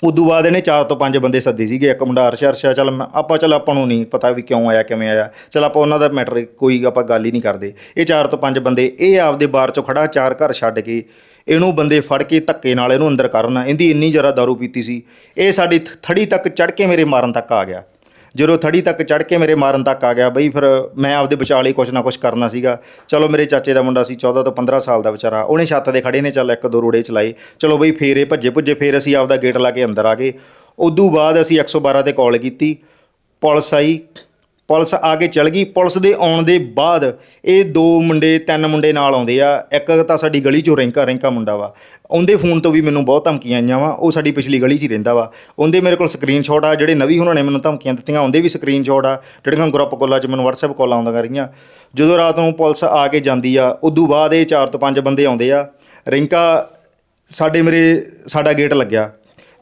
ਉਦੋਂ ਬਾਅਦ ਇਹਨੇ ਚਾਰ ਤੋਂ ਪੰਜ ਬੰਦੇ ਸੱਦੇ ਸੀਗੇ। ਇੱਕ ਮੁੰਡਾ ਅਰਸ਼ਾ ਅਰਸ਼ਾ, ਚੱਲ ਮੈਂ- ਆਪਾਂ ਚੱਲ ਆਪਾਂ ਨੂੰ ਨਹੀਂ ਪਤਾ ਵੀ ਕਿਉਂ ਆਇਆ, ਕਿਵੇਂ ਆਇਆ। ਚੱਲ ਆਪਾਂ ਉਹਨਾਂ ਦਾ ਮੈਟਰ ਕੋਈ ਆਪਾਂ ਗੱਲ ਹੀ ਨਹੀਂ ਕਰਦੇ। ਇਹ ਚਾਰ ਤੋਂ ਪੰਜ ਬੰਦੇ, ਇਹ ਆਪਦੇ ਬਾਰ ਚੋਂ ਖੜਾ ਚਾਰ ਘਰ ਛੱਡ ਕੇ ਇਹਨੂੰ ਬੰਦੇ ਫੜ ਕੇ ਧੱਕੇ ਨਾਲ ਇਹਨੂੰ ਅੰਦਰ ਕਰਨ। ਇਹਦੀ ਇੰਨੀ ਜ਼ਿਆਦਾ ਦਾਰੂ ਪੀਤੀ ਸੀ। ਇਹ ਸਾਡੀ ਥ- ਥੜੀ ਤੱਕ ਚੜ ਕੇ ਮੇਰੇ ਮਾਰਨ ਤੱਕ ਆ ਗਿਆ। ਜਦੋਂ ਥੜੀ ਤੱਕ ਚੜ ਕੇ ਮੇਰੇ ਮਾਰਨ ਤੱਕ ਆ ਗਿਆ, ਬਈ ਫਿਰ ਮੈਂ ਆਪਦੇ ਬਚਾਅ ਲਈ ਕੁਛ ਨਾ ਕੁਛ ਕਰਨਾ ਸੀਗਾ। ਚਲੋ ਮੇਰੇ ਚਾਚੇ ਦਾ ਮੁੰਡਾ ਸੀ 14 ਤੋਂ 15 ਸਾਲ ਦਾ ਵਿਚਾਰਾ, ਉਹਨੇ ਛੱਤ ਦੇ ਖੜੇ ਨੇ, ਚੱਲ ਇੱਕ ਦੋ ਰੋੜੇ ਚਲਾਏ। ਚਲੋ ਬਈ ਫੇਰ ਇਹ ਭੱਜੇ ਭੁੱਜੇ, ਫੇਰ ਅਸੀਂ ਆਪਦਾ ਗੇਟ ਲਾ ਕੇ ਅੰਦਰ ਆ ਗਏ। ਉਦੋਂ ਬਾਅਦ ਅਸੀਂ 112 ਤੇ ਕਾਲ ਕੀਤੀ। ਪੁਲਿਸ ਆਈ ਪੁਲਿਸ ਆ ਕੇ ਚਲ ਗਈ। ਪੁਲਿਸ ਦੇ ਆਉਣ ਦੇ ਬਾਅਦ ਇਹ ਦੋ ਮੁੰਡੇ, ਤਿੰਨ ਮੁੰਡੇ ਨਾਲ ਆਉਂਦੇ ਆ। ਇੱਕ ਤਾਂ ਸਾਡੀ ਗਲੀ ਚੋਂ ਰੈਂਕਾ ਰੈਂਕਾ ਮੁੰਡਾ ਵਾ। ਉਹਦੇ ਫੋਨ ਤੋਂ ਵੀ ਮੈਨੂੰ ਬਹੁਤ ਧਮਕੀਆਂ ਆਈਆਂ ਵਾ। ਉਹ ਸਾਡੀ ਪਿਛਲੀ ਗਲੀ 'ਚ ਹੀ ਰਹਿੰਦਾ ਵਾ। ਉਹਦੇ ਮੇਰੇ ਕੋਲ ਸਕਰੀਨਸ਼ਾਟ ਆ। ਜਿਹੜੇ ਨਵੀਂ ਉਹਨਾਂ ਨੇ ਮੈਨੂੰ ਧਮਕੀਆਂ ਦਿੱਤੀਆਂ, ਉਹਦੇ ਵੀ ਸਕਰੀਨਸ਼ਾਟ ਆ। ਜਿਹੜੀਆਂ ਗਰੁੱਪ ਕੋਲਾਂ 'ਚ ਮੈਨੂੰ WhatsApp ਕਾਲਾਂ ਆਉਂਦੀਆਂ ਰਹੀਆਂ। ਜਦੋਂ ਰਾਤ ਨੂੰ ਪੁਲਿਸ ਆ ਕੇ ਜਾਂਦੀ ਆ, ਉਦੋਂ ਬਾਅਦ ਇਹ ਚਾਰ ਤੋਂ ਪੰਜ ਬੰਦੇ ਆਉਂਦੇ ਆ। ਰੈਂਕਾ, ਸਾਡੇ ਮੇਰੇ, ਸਾਡਾ ਗੇਟ ਲੱਗਿਆ।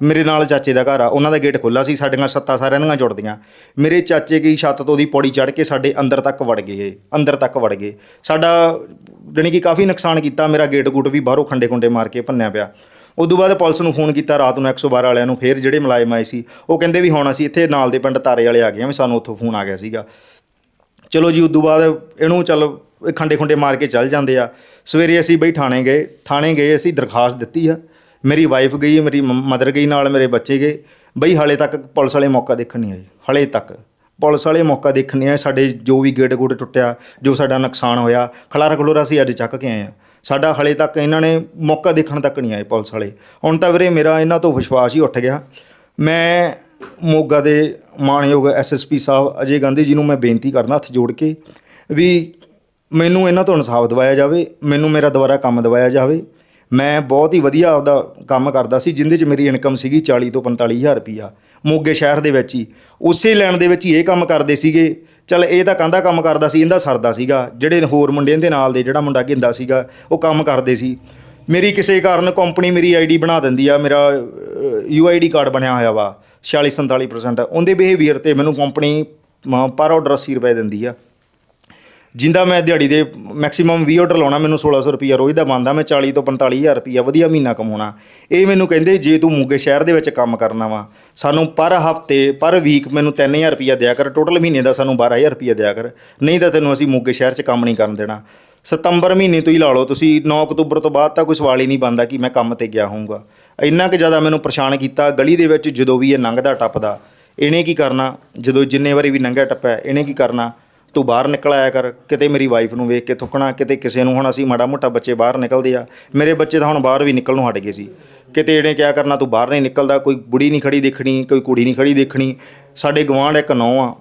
ਮੇਰੇ ਨਾਲ ਚਾਚੇ ਦਾ ਘਰ ਆ, ਉਹਨਾਂ ਦਾ ਗੇਟ ਖੁੱਲਾ ਸੀ, ਸਾਡੀਆਂ ਸੱਤਾਂ ਸਾਰਿਆਂ ਦੀਆਂ ਜੁੜਦੀਆਂ। ਮੇਰੇ ਚਾਚੇ ਕੀ ਛੱਤ ਤੋਂ ਦੀ ਪੌੜੀ ਚੜ੍ਹ ਕੇ ਸਾਡੇ ਅੰਦਰ ਤੱਕ ਵੜ ਗਏ, ਅੰਦਰ ਤੱਕ ਵੜ ਗਏ। ਸਾਡਾ ਜਾਣੀ ਕਿ ਕਾਫੀ ਨੁਕਸਾਨ ਕੀਤਾ, ਮੇਰਾ ਗੇਟ ਗੂਟ ਵੀ ਬਾਹਰੋਂ ਖੰਡੇ ਖੁੰਡੇ ਮਾਰ ਕੇ ਭੰਨਿਆ ਪਿਆ। ਉਦੋਂ ਬਾਅਦ ਪੁਲਿਸ ਨੂੰ ਫੋਨ ਕੀਤਾ, ਰਾਤ ਨੂੰ 112 ਵਾਲਿਆਂ ਨੂੰ ਫੇਰ ਜਿਹੜੇ ਮੁਲਾਜ਼ਮ ਆਏ ਸੀ, ਉਹ ਕਹਿੰਦੇ ਵੀ ਹੁਣ ਅਸੀਂ ਇੱਥੇ ਨਾਲ ਦੇ ਪਿੰਡ ਤਾਰੇ ਵਾਲੇ ਆ ਗਏ ਆ, ਵੀ ਸਾਨੂੰ ਉੱਥੋਂ ਫੋਨ ਆ ਗਿਆ ਸੀਗਾ। ਚਲੋ ਜੀ, ਉਦੋਂ ਬਾਅਦ ਇਹਨੂੰ ਚੱਲ ਖੰਡੇ ਖੁੰਡੇ ਮਾਰ ਕੇ ਚੱਲ ਜਾਂਦੇ ਆ। ਸਵੇਰੇ ਅਸੀਂ ਬਈ ਥਾਣੇ ਗਏ ਥਾਣੇ ਗਏ, ਅਸੀਂ ਦਰਖਾਸਤ ਦਿੱਤੀ ਆ। ਮੇਰੀ ਵਾਈਫ ਗਈ, ਮੇਰੀ ਮਦਰ ਗਈ, ਨਾਲ ਮੇਰੇ ਬੱਚੇ ਗਏ। ਬਈ ਹਾਲੇ ਤੱਕ ਪੁਲਿਸ ਵਾਲੇ ਮੌਕਾ ਦੇਖਣ ਨਹੀਂ ਆਏ, ਹਾਲੇ ਤੱਕ। ਪੁਲਿਸ ਵਾਲੇ ਮੌਕਾ ਦੇਖਣ ਨਹੀਂ ਆਏ, ਸਾਡੇ ਜੋ ਵੀ ਗੇਟ ਗੂਟ ਟੁੱਟਿਆ, ਜੋ ਸਾਡਾ ਨੁਕਸਾਨ ਹੋਇਆ, ਖਲਾਰਾ ਖਲੋਰਾ ਅਸੀਂ ਅੱਜ ਚੱਕ ਕੇ ਆਏ ਆ ਸਾਡਾ ਹਾਲੇ ਤੱਕ ਇਹਨਾਂ ਨੇ ਮੌਕਾ ਦੇਖਣ ਤੱਕ ਨਹੀਂ ਆਏ ਪੁਲਿਸ ਵਾਲੇ। ਹੁਣ ਤਾਂ ਵੀਰੇ ਮੇਰਾ ਇਹਨਾਂ ਤੋਂ ਵਿਸ਼ਵਾਸ ਹੀ ਉੱਠ ਗਿਆ। ਮੈਂ ਮੋਗਾ ਦੇ ਮਾਣਯੋਗ ਐਸਐਸਪੀ ਸਾਹਿਬ ਅਜੇ ਗਾਂਧੀ ਜੀ ਨੂੰ ਮੈਂ ਬੇਨਤੀ ਕਰਦਾ ਹੱਥ ਜੋੜ ਕੇ ਵੀ ਮੈਨੂੰ ਇਹਨਾਂ ਤੋਂ ਇਨਸਾਫ ਦਿਵਾਇਆ ਜਾਵੇ, ਮੈਨੂੰ ਮੇਰਾ ਦੁਬਾਰਾ ਕੰਮ ਦਿਵਾਇਆ ਜਾਵੇ। ਮੈਂ ਬਹੁਤ ਹੀ ਵਧੀਆ ਆਪਦਾ ਕੰਮ ਕਰਦਾ ਸੀ, ਜਿੰਦੇ 'ਚ ਮੇਰੀ ਇਨਕਮ ਸੀਗੀ 40 ਤੋਂ 45000 ਰੁਪਈਆ। ਮੋਗੇ ਸ਼ਹਿਰ ਦੇ ਵਿੱਚ ਹੀ। ਉਸੇ ਲੈਣ ਦੇ ਵਿੱਚ ਹੀ ਇਹ ਕੰਮ ਕਰਦੇ ਸੀਗੇ। ਚਲ ਇਹ ਤਾਂ ਕੰਦਾ ਕੰਮ ਕਰਦਾ ਸੀ, ਇਹਦਾ ਸਰਦਾ ਸੀਗਾ। ਜਿਹੜੇ ਹੋਰ ਮੁੰਡੇ ਦੇ ਨਾਲ ਦੇ, ਜਿਹੜਾ ਮੁੰਡਾ ਗਿੰਦਾ ਸੀਗਾ, ਉਹ ਕੰਮ ਕਰਦੇ ਸੀ। ਮੇਰੀ ਕਿਸੇ ਕਾਰਨ ਕੰਪਨੀ ਮੇਰੀ ਆਈਡੀ ਬਣਾ ਦਿੰਦੀ ਆ, ਮੇਰਾ ਯੂਆਈਡੀ ਕਾਰਡ ਬਣਿਆ ਹੋਇਆ ਵਾ 46 47% ਉਹਦੇ ਬਿਹੇਵੀਅਰ ਤੇ ਮੈਨੂੰ ਕੰਪਨੀ ਪਰ ਆਰਡਰ 80 ਰੁਪਏ ਦਿੰਦੀ ਆ। ਜਿੰਦਾ ਮੈਂ ਦਿਹਾੜੀ ਦੇ ਮੈਕਸਿਮਮ 20 ਆਰਡਰ ਲਾਉਣਾ, ਮੈਨੂੰ 1600 ਰੁਪਈਆ ਰੋਜ਼ ਦਾ ਬਣਦਾ, ਮੈਂ 40 ਤੋਂ 45000 ਰੁਪਈਆ ਵਧੀਆ ਮਹੀਨਾ ਕਮਾਉਣਾ। ਇਹ ਮੈਨੂੰ ਕਹਿੰਦੇ, ਜੇ ਤੂੰ ਮੋਗੇ ਸ਼ਹਿਰ ਦੇ ਵਿੱਚ ਕੰਮ ਕਰਨਾ ਵਾ, ਸਾਨੂੰ ਪਰ ਹਫ਼ਤੇ, ਪਰ ਵੀਕ ਮੈਨੂੰ 3000 ਰੁਪਈਆ ਦਿਆ ਕਰ ਟੋਟਲ ਮਹੀਨੇ ਦਾ ਸਾਨੂੰ 12000 ਰੁਪਈਆ ਦਿਆ ਕਰ, ਨਹੀਂ ਤਾਂ ਤੈਨੂੰ ਅਸੀਂ ਮੋਗੇ ਸ਼ਹਿਰ 'ਚ ਕੰਮ ਨਹੀਂ ਕਰਨ ਦੇਣਾ। ਸਤੰਬਰ ਮਹੀਨੇ ਤੋਂ ਹੀ ਲਾ ਲਓ, ਤੁਸੀਂ 9 ਅਕਤੂਬਰ ਤੋਂ ਬਾਅਦ ਤਾਂ ਕੋਈ ਸਵਾਲ ਹੀ ਨਹੀਂ ਬਣਦਾ ਕਿ ਮੈਂ ਕੰਮ ਤੇ ਗਿਆ ਹੋਊਂਗਾ। ਇੰਨਾ ਕਿ ਜ਼ਿਆਦਾ ਮੈਨੂੰ ਪਰੇਸ਼ਾਨ ਕੀਤਾ, ਗਲੀ ਦੇ ਵਿੱਚ ਜਦੋਂ ਵੀ ਇਹ ਲੰਘਦਾ, ਟੱਪਦਾ, ਇਹਨੇ ਕੀ ਕਰਨਾ? ਜਦੋਂ ਜਿੰਨੇ ਵਾਰੀ ਵੀ ਲੰਘਿਆ, ਟੱਪਿਆ, ਇਹਨੇ ਕੀ ਕਰਨਾ? ਤੂੰ ਬਾਹਰ ਨਿਕਲ ਆਇਆ ਕਰ, ਕਿਤੇ ਮੇਰੀ ਵਾਈਫ ਨੂੰ ਵੇਖ ਕੇ ਥੁੱਕਣਾ, ਕਿਤੇ ਕਿਸੇ ਨੂੰ, ਹੁਣ ਅਸੀਂ ਮਾੜਾ ਮੋਟਾ ਬੱਚੇ ਬਾਹਰ ਨਿਕਲਦੇ ਆ। ਮੇਰੇ ਬੱਚੇ ਤਾਂ ਹੁਣ ਬਾਹਰ ਵੀ ਨਿਕਲਣੋਂ ਹਟ ਗਏ ਸੀ। ਕਿਤੇ ਇਹਨੇ ਕਿਆ ਕਰਨਾ, ਤੂੰ ਬਾਹਰ ਨਹੀਂ ਨਿਕਲਦਾ, ਕੋਈ ਬੁੜੀ ਨਹੀਂ ਖੜੀ ਦੇਖਣੀ, ਕੋਈ ਕੁੜੀ ਨਹੀਂ ਖੜੀ ਦੇਖਣੀ। ਸਾਡੇ ਗਵਾਂਢ ਇੱਕ ਨੌ ਆ।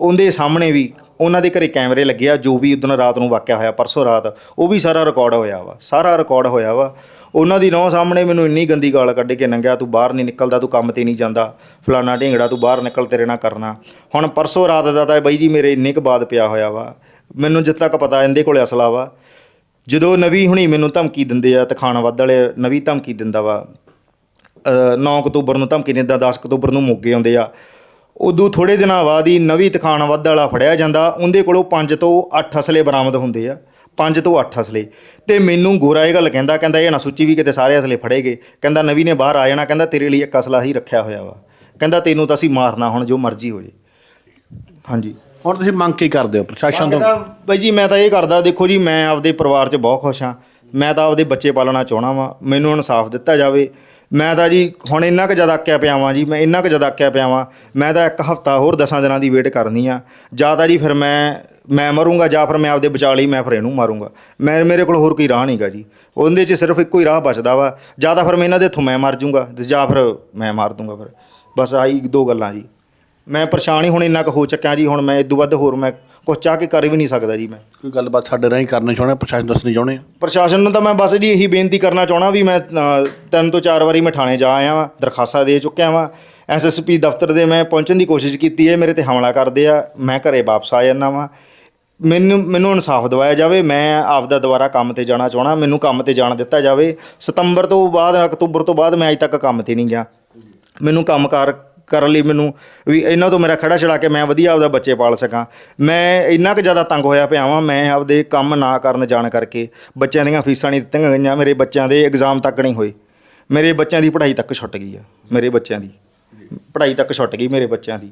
ਉਹਦੇ ਸਾਹਮਣੇ ਵੀ ਉਹਨਾਂ ਦੇ ਘਰੇ ਕੈਮਰੇ ਲੱਗੇ ਆ, ਜੋ ਵੀ ਉਦੋਂ ਰਾਤ ਨੂੰ ਵਾਕਿਆ ਹੋਇਆ, ਪਰਸੋਂ ਰਾਤ, ਉਹ ਵੀ ਸਾਰਾ ਰਿਕਾਰਡ ਹੋਇਆ ਵਾ, ਸਾਰਾ ਰਿਕਾਰਡ ਹੋਇਆ ਵਾ। ਉਹਨਾਂ ਦੀ ਨੌ ਸਾਹਮਣੇ ਮੈਨੂੰ ਇੰਨੀ ਗੰਦੀ ਗਾਲ ਕੱਢ ਕੇ ਨੰਗਿਆ ਤੂੰ ਬਾਹਰ ਨਹੀਂ ਨਿਕਲਦਾ ਤੂੰ ਕੰਮ ਤੇ ਨਹੀਂ ਜਾਂਦਾ। ਫਲਾਨਾ ਢੇਂਗੜਾ ਤੂੰ ਬਾਹਰ ਨਿਕਲ ਤੇਰੇ ਨਾਲ ਕਰਨਾ। ਹੁਣ ਪਰਸੋਂ ਰਾਤ ਦਾ ਤਾਂ ਬਾਈ ਜੀ ਮੇਰੇ ਇੰਨੇ ਕੁ ਬਾਅਦ ਪਿਆ ਹੋਇਆ ਵਾ। ਮੈਨੂੰ ਜਿੱਥੇ ਤੱਕ ਪਤਾ ਇਹਦੇ ਕੋਲੇ ਅਸਲਾ ਵਾ ਜਦੋਂ ਨਵੀਂ ਹੁਣੀ ਮੈਨੂੰ ਧਮਕੀ ਦਿੰਦੇ ਆ ਤਖਾਣਾ ਵੱਧ ਵਾਲੇ ਨਵੀਂ ਧਮਕੀ ਦਿੰਦਾ ਵਾ ਅ, 9 ਅਕਤੂਬਰ ਨੂੰ ਧਮਕੀ ਦਿੰਦਾ 10 ਅਕਤੂਬਰ ਨੂੰ ਮੋਗੇ ਆਉਂਦੇ ਆ। ਉਦੋਂ ਥੋੜੇ ਦਿਨਾਂ ਬਾਅਦ ਹੀ ਨਵੀਂ ਤਖਾਣ ਵੱਧ ਵਾਲਾ ਫੜਿਆ ਜਾਂਦਾ ਉਹਦੇ ਕੋਲੋਂ 5 ਤੋਂ 8 ਅਸਲੇ ਬਰਾਮਦ ਹੁੰਦੇ ਆ। 5 ਤੋਂ 8 ਅਸਲੇ। ਤੇ ਮੈਨੂੰ ਗੋਰਾ ਇਹ ਗੱਲ ਕਹਿੰਦਾ ਕਹਿੰਦਾ ਇਹ ਨਾ ਸੋਚੀ ਵੀ ਕਿਤੇ ਸਾਰੇ ਅਸਲੇ ਫੜੇਗੇ ਕਹਿੰਦਾ ਨਵੀਂ ਨੇ ਬਾਹਰ ਆ ਜਾਣਾ ਕਹਿੰਦਾ ਤੇਰੇ ਲਈ ਇੱਕ ਅਸਲਾ ਹੀ ਰੱਖਿਆ ਹੋਇਆ ਵਾ। ਕਹਿੰਦਾ ਤੈਨੂੰ ਤਾਂ ਅਸੀਂ ਮਾਰਨਾ ਹੁਣ ਜੋ ਮਰਜ਼ੀ ਹੋ ਜੇ। ਹਾਂਜੀ। ਹੁਣ ਤੁਸੀਂ ਮੰਗ ਕੀ ਕਰਦੇ ਹੋ ਪ੍ਰਸ਼ਾਸਨ ਤੋਂ? ਬਾਈ ਜੀ ਮੈਂ ਤਾਂ ਇਹ ਕਰਦਾ ਦੇਖੋ ਜੀ ਮੈਂ ਆਪਦੇ ਪਰਿਵਾਰ 'ਚ ਬਹੁਤ ਖੁਸ਼ ਹਾਂ। ਮੈਂ ਤਾਂ ਆਪਦੇ ਬੱਚੇ ਪਾਲਣਾ ਚਾਹਣਾ ਵਾਂ। ਮੈਨੂੰ ਇਨਸਾਫ ਦਿੱਤਾ ਜਾਵੇ। ਮੈਂ ਤਾਂ ਜੀ ਹੁਣ ਇੰਨਾ ਕੁ ਜ਼ਿਆਦਾ ਅੱਕਿਆ ਪਿਆ ਵਾਂ ਜੀ ਮੈਂ ਇੰਨਾ ਕੁ ਜ਼ਿਆਦਾ ਅੱਕਿਆ ਪਿਆ ਵਾਂ। ਮੈਂ ਤਾਂ ਇੱਕ ਹਫਤਾ ਹੋਰ 10 ਦਿਨਾਂ ਦੀ ਵੇਟ ਕਰਨੀ ਆ। ਜਾਂ ਤਾਂ ਜੀ ਫਿਰ ਮੈਂ ਮੈਂ ਮਰੂੰਗਾ ਜਾਂ ਫਿਰ ਮੈਂ ਆਪਦੇ ਬਚਾ ਲਈ ਮੈਂ ਫਿਰ ਇਹਨੂੰ ਮਾਰੂੰਗਾ। ਮੈਂ ਮੇਰੇ ਕੋਲ ਹੋਰ ਕੋਈ ਰਾਹ ਨਹੀਂਗਾ ਜੀ। ਉਹਦੇ 'ਚ ਸਿਰਫ ਇੱਕੋ ਹੀ ਰਾਹ ਬਚਦਾ ਵਾ। ਜਾਂ ਤਾਂ ਫਿਰ ਮੈਂ ਇਹਨਾਂ ਦੇ ਹੱਥੋਂ ਮੈਂ ਮਰ ਜਾਊਂਗਾ ਤੇ ਜਾਂ ਫਿਰ ਮੈਂ ਮਾਰ ਦੂੰਗਾ ਫਿਰ। ਬਸ ਆਹੀ ਦੋ ਗੱਲਾਂ ਜੀ। ਮੈਂ ਪਰੇਸ਼ਾਨ ਹੀ ਹੁਣ ਇੰਨਾ ਕੁ ਹੋ ਚੱਕਿਆ ਜੀ ਹੁਣ ਮੈਂ ਇਦੋਂ ਵੱਧ ਹੋਰ ਮੈਂ ਕੁਛ ਚਾਹ ਕੇ ਕਰ ਵੀ ਨਹੀਂ ਸਕਦਾ ਜੀ ਮੈਂ। ਕੋਈ ਗੱਲਬਾਤ ਸਾਡੇ ਰਾਹੀਂ ਕਰਨੀ ਚਾਹੁੰਦੇ ਪ੍ਰਸ਼ਾਸਨ ਦੱਸਣੀ ਚਾਹੁੰਦੇ ਆ? ਪ੍ਰਸ਼ਾਸਨ ਨੂੰ ਤਾਂ ਮੈਂ ਬਸ ਜੀ ਇਹੀ ਬੇਨਤੀ ਕਰਨਾ ਚਾਹਣਾ ਵੀ ਮੈਂ ਤਿੰਨ ਤੋਂ ਚਾਰ ਵਾਰੀ ਮੈਂ ਥਾਣੇ ਜਾ ਆਇਆ ਵਾਂ ਦਰਖਾਸਤਾਂ ਦੇ ਚੁੱਕਿਆ ਵਾਂ। ਐਸਐਸਪੀ ਦਫ਼ਤਰ ਦੇ ਮੈਂ ਪਹੁੰਚਣ ਦੀ ਕੋਸ਼ਿਸ਼ ਕੀਤੀ ਹੈ ਮੇਰੇ ਤੇ ਹਮਲਾ ਕਰਦੇ ਆ। ਮੈਂ ਘਰੇ ਵਾਪਸ ਆ ਜਾਂਦਾ ਵਾਂ। ਮੈਨੂੰ ਮੈਨੂੰ ਇਨਸਾਫ ਦਿਵਾਇਆ ਜਾਵੇ, ਮੈਂ ਆਪਦਾ ਦੁਬਾਰਾ ਕੰਮ ਤੇ ਜਾਣਾ ਚਾਹਣਾ ਮੈਨੂੰ ਕੰਮ ਤੇ ਜਾਣ ਦਿੱਤਾ ਜਾਵੇ। ਸਤੰਬਰ ਤੋਂ ਬਾਅਦ, ਅਕਤੂਬਰ ਤੋਂ ਬਾਅਦ ਮੈਂ ਅਜੇ ਤੱਕ ਕੰਮ ਤੇ ਨਹੀਂ ਗਿਆ। ਮੈਨੂੰ ਕੰਮਕਾਰ ਕਰਨ ਲਈ ਮੈਨੂੰ ਵੀ ਇਹਨਾਂ ਤੋਂ ਮੇਰਾ ਖੜਾ ਛੜਾ ਕੇ ਮੈਂ ਵਧੀਆ ਆਪਦਾ ਬੱਚੇ ਪਾਲ ਸਕਾਂ। ਮੈਂ ਇੰਨਾ ਕੁ ਜ਼ਿਆਦਾ ਤੰਗ ਹੋਇਆ ਪਿਆ ਵਾਂ, ਮੈਂ ਆਪਦੇ ਕੰਮ ਨਾ ਕਰਨ ਜਾਣ ਕਰਕੇ। ਬੱਚਿਆਂ ਦੀਆਂ ਫੀਸਾਂ ਨਹੀਂ ਦਿੱਤੀਆਂ ਗਈਆਂ, ਮੇਰੇ ਬੱਚਿਆਂ ਦੇ ਐਗਜ਼ਾਮ ਤੱਕ ਨਹੀਂ ਹੋਏ। ਮੇਰੇ ਬੱਚਿਆਂ ਦੀ ਪੜ੍ਹਾਈ ਤੱਕ ਛੁੱਟ ਗਈ ਆ, ਮੇਰੇ ਬੱਚਿਆਂ ਦੀ। ਪੜ੍ਹਾਈ ਤੱਕ ਛੁੱਟ ਗਈ ਮੇਰੇ ਬੱਚਿਆਂ ਦੀ।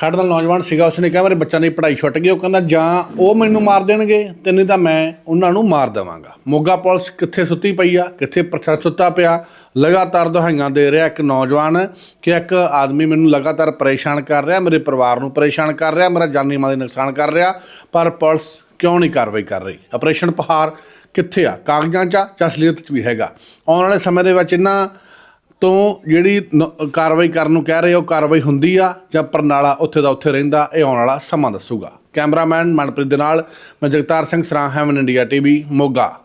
ਸਾਡੇ ਨਾਲ ਨੌਜਵਾਨ ਸੀਗਾ, ਉਸਨੇ ਕਿਹਾ, ਮੇਰੇ ਬੱਚਿਆਂ ਦੀ ਪੜ੍ਹਾਈ ਛੁੱਟ ਗਈ। ਉਹ ਕਹਿੰਦਾ, ਜਾਂ ਉਹ ਮੈਨੂੰ ਮਾਰ ਦੇਣਗੇ, ਤੇ ਨਹੀਂ ਤਾਂ ਮੈਂ ਉਹਨਾਂ ਨੂੰ ਮਾਰ ਦੇਵਾਂਗਾ। ਮੋਗਾ ਪੁਲਿਸ ਕਿੱਥੇ ਸੁੱਤੀ ਪਈ ਆ, ਕਿੱਥੇ ਪ੍ਰਸ਼ਾਸਨ ਸੁੱਤਾ ਪਿਆ, ਲਗਾਤਾਰ ਦੁਹਾਈਆਂ ਦੇ ਰਿਹਾ ਇੱਕ ਨੌਜਵਾਨ ਕਿ ਇੱਕ ਆਦਮੀ ਮੈਨੂੰ ਲਗਾਤਾਰ ਪਰੇਸ਼ਾਨ ਕਰ ਰਿਹਾ, ਮੇਰੇ ਪਰਿਵਾਰ ਨੂੰ ਪਰੇਸ਼ਾਨ ਕਰ ਰਿਹਾ, ਮੇਰਾ ਜਾਨੀ ਮਾਲੀ ਨੁਕਸਾਨ ਕਰ ਰਿਹਾ, ਪਰ ਪੁਲਿਸ ਕਿਉਂ ਨਹੀਂ ਕਾਰਵਾਈ ਕਰ ਰਹੀ? ਆਪਰੇਸ਼ਨ ਪਹਾੜ ਕਿੱਥੇ ਆ? ਕਾਗਜ਼ਾਂ 'ਚ ਆ ਜਾਂ ਅਸਲੀਅਤ 'ਚ ਵੀ ਹੈਗਾ? ਆਉਣ ਵਾਲੇ ਸਮੇਂ ਦੇ ਵਿੱਚ ਇਹਨਾਂ ਤੋਂ ਜਿਹੜੀ ਨ- ਕਾਰਵਾਈ ਕਰਨ ਨੂੰ ਕਹਿ ਰਹੇ ਹੋ, ਕਾਰਵਾਈ ਹੁੰਦੀ ਆ ਜਾਂ ਪਰਨਾਲਾ ਉੱਥੇ ਦਾ ਉੱਥੇ ਰਹਿੰਦਾ, ਇਹ ਆਉਣ ਵਾਲਾ ਸਮਾਂ ਦੱਸੂਗਾ। ਕੈਮਰਾਮੈਨ ਮਨਪ੍ਰੀਤ ਦੇ ਨਾਲ ਮੈਂ ਜਗਤਾਰ ਸਿੰਘ ਸਰਾਂ ਹੈਵਨ ਇੰਡੀਆ ਟੀਵੀ ਮੋਗਾ।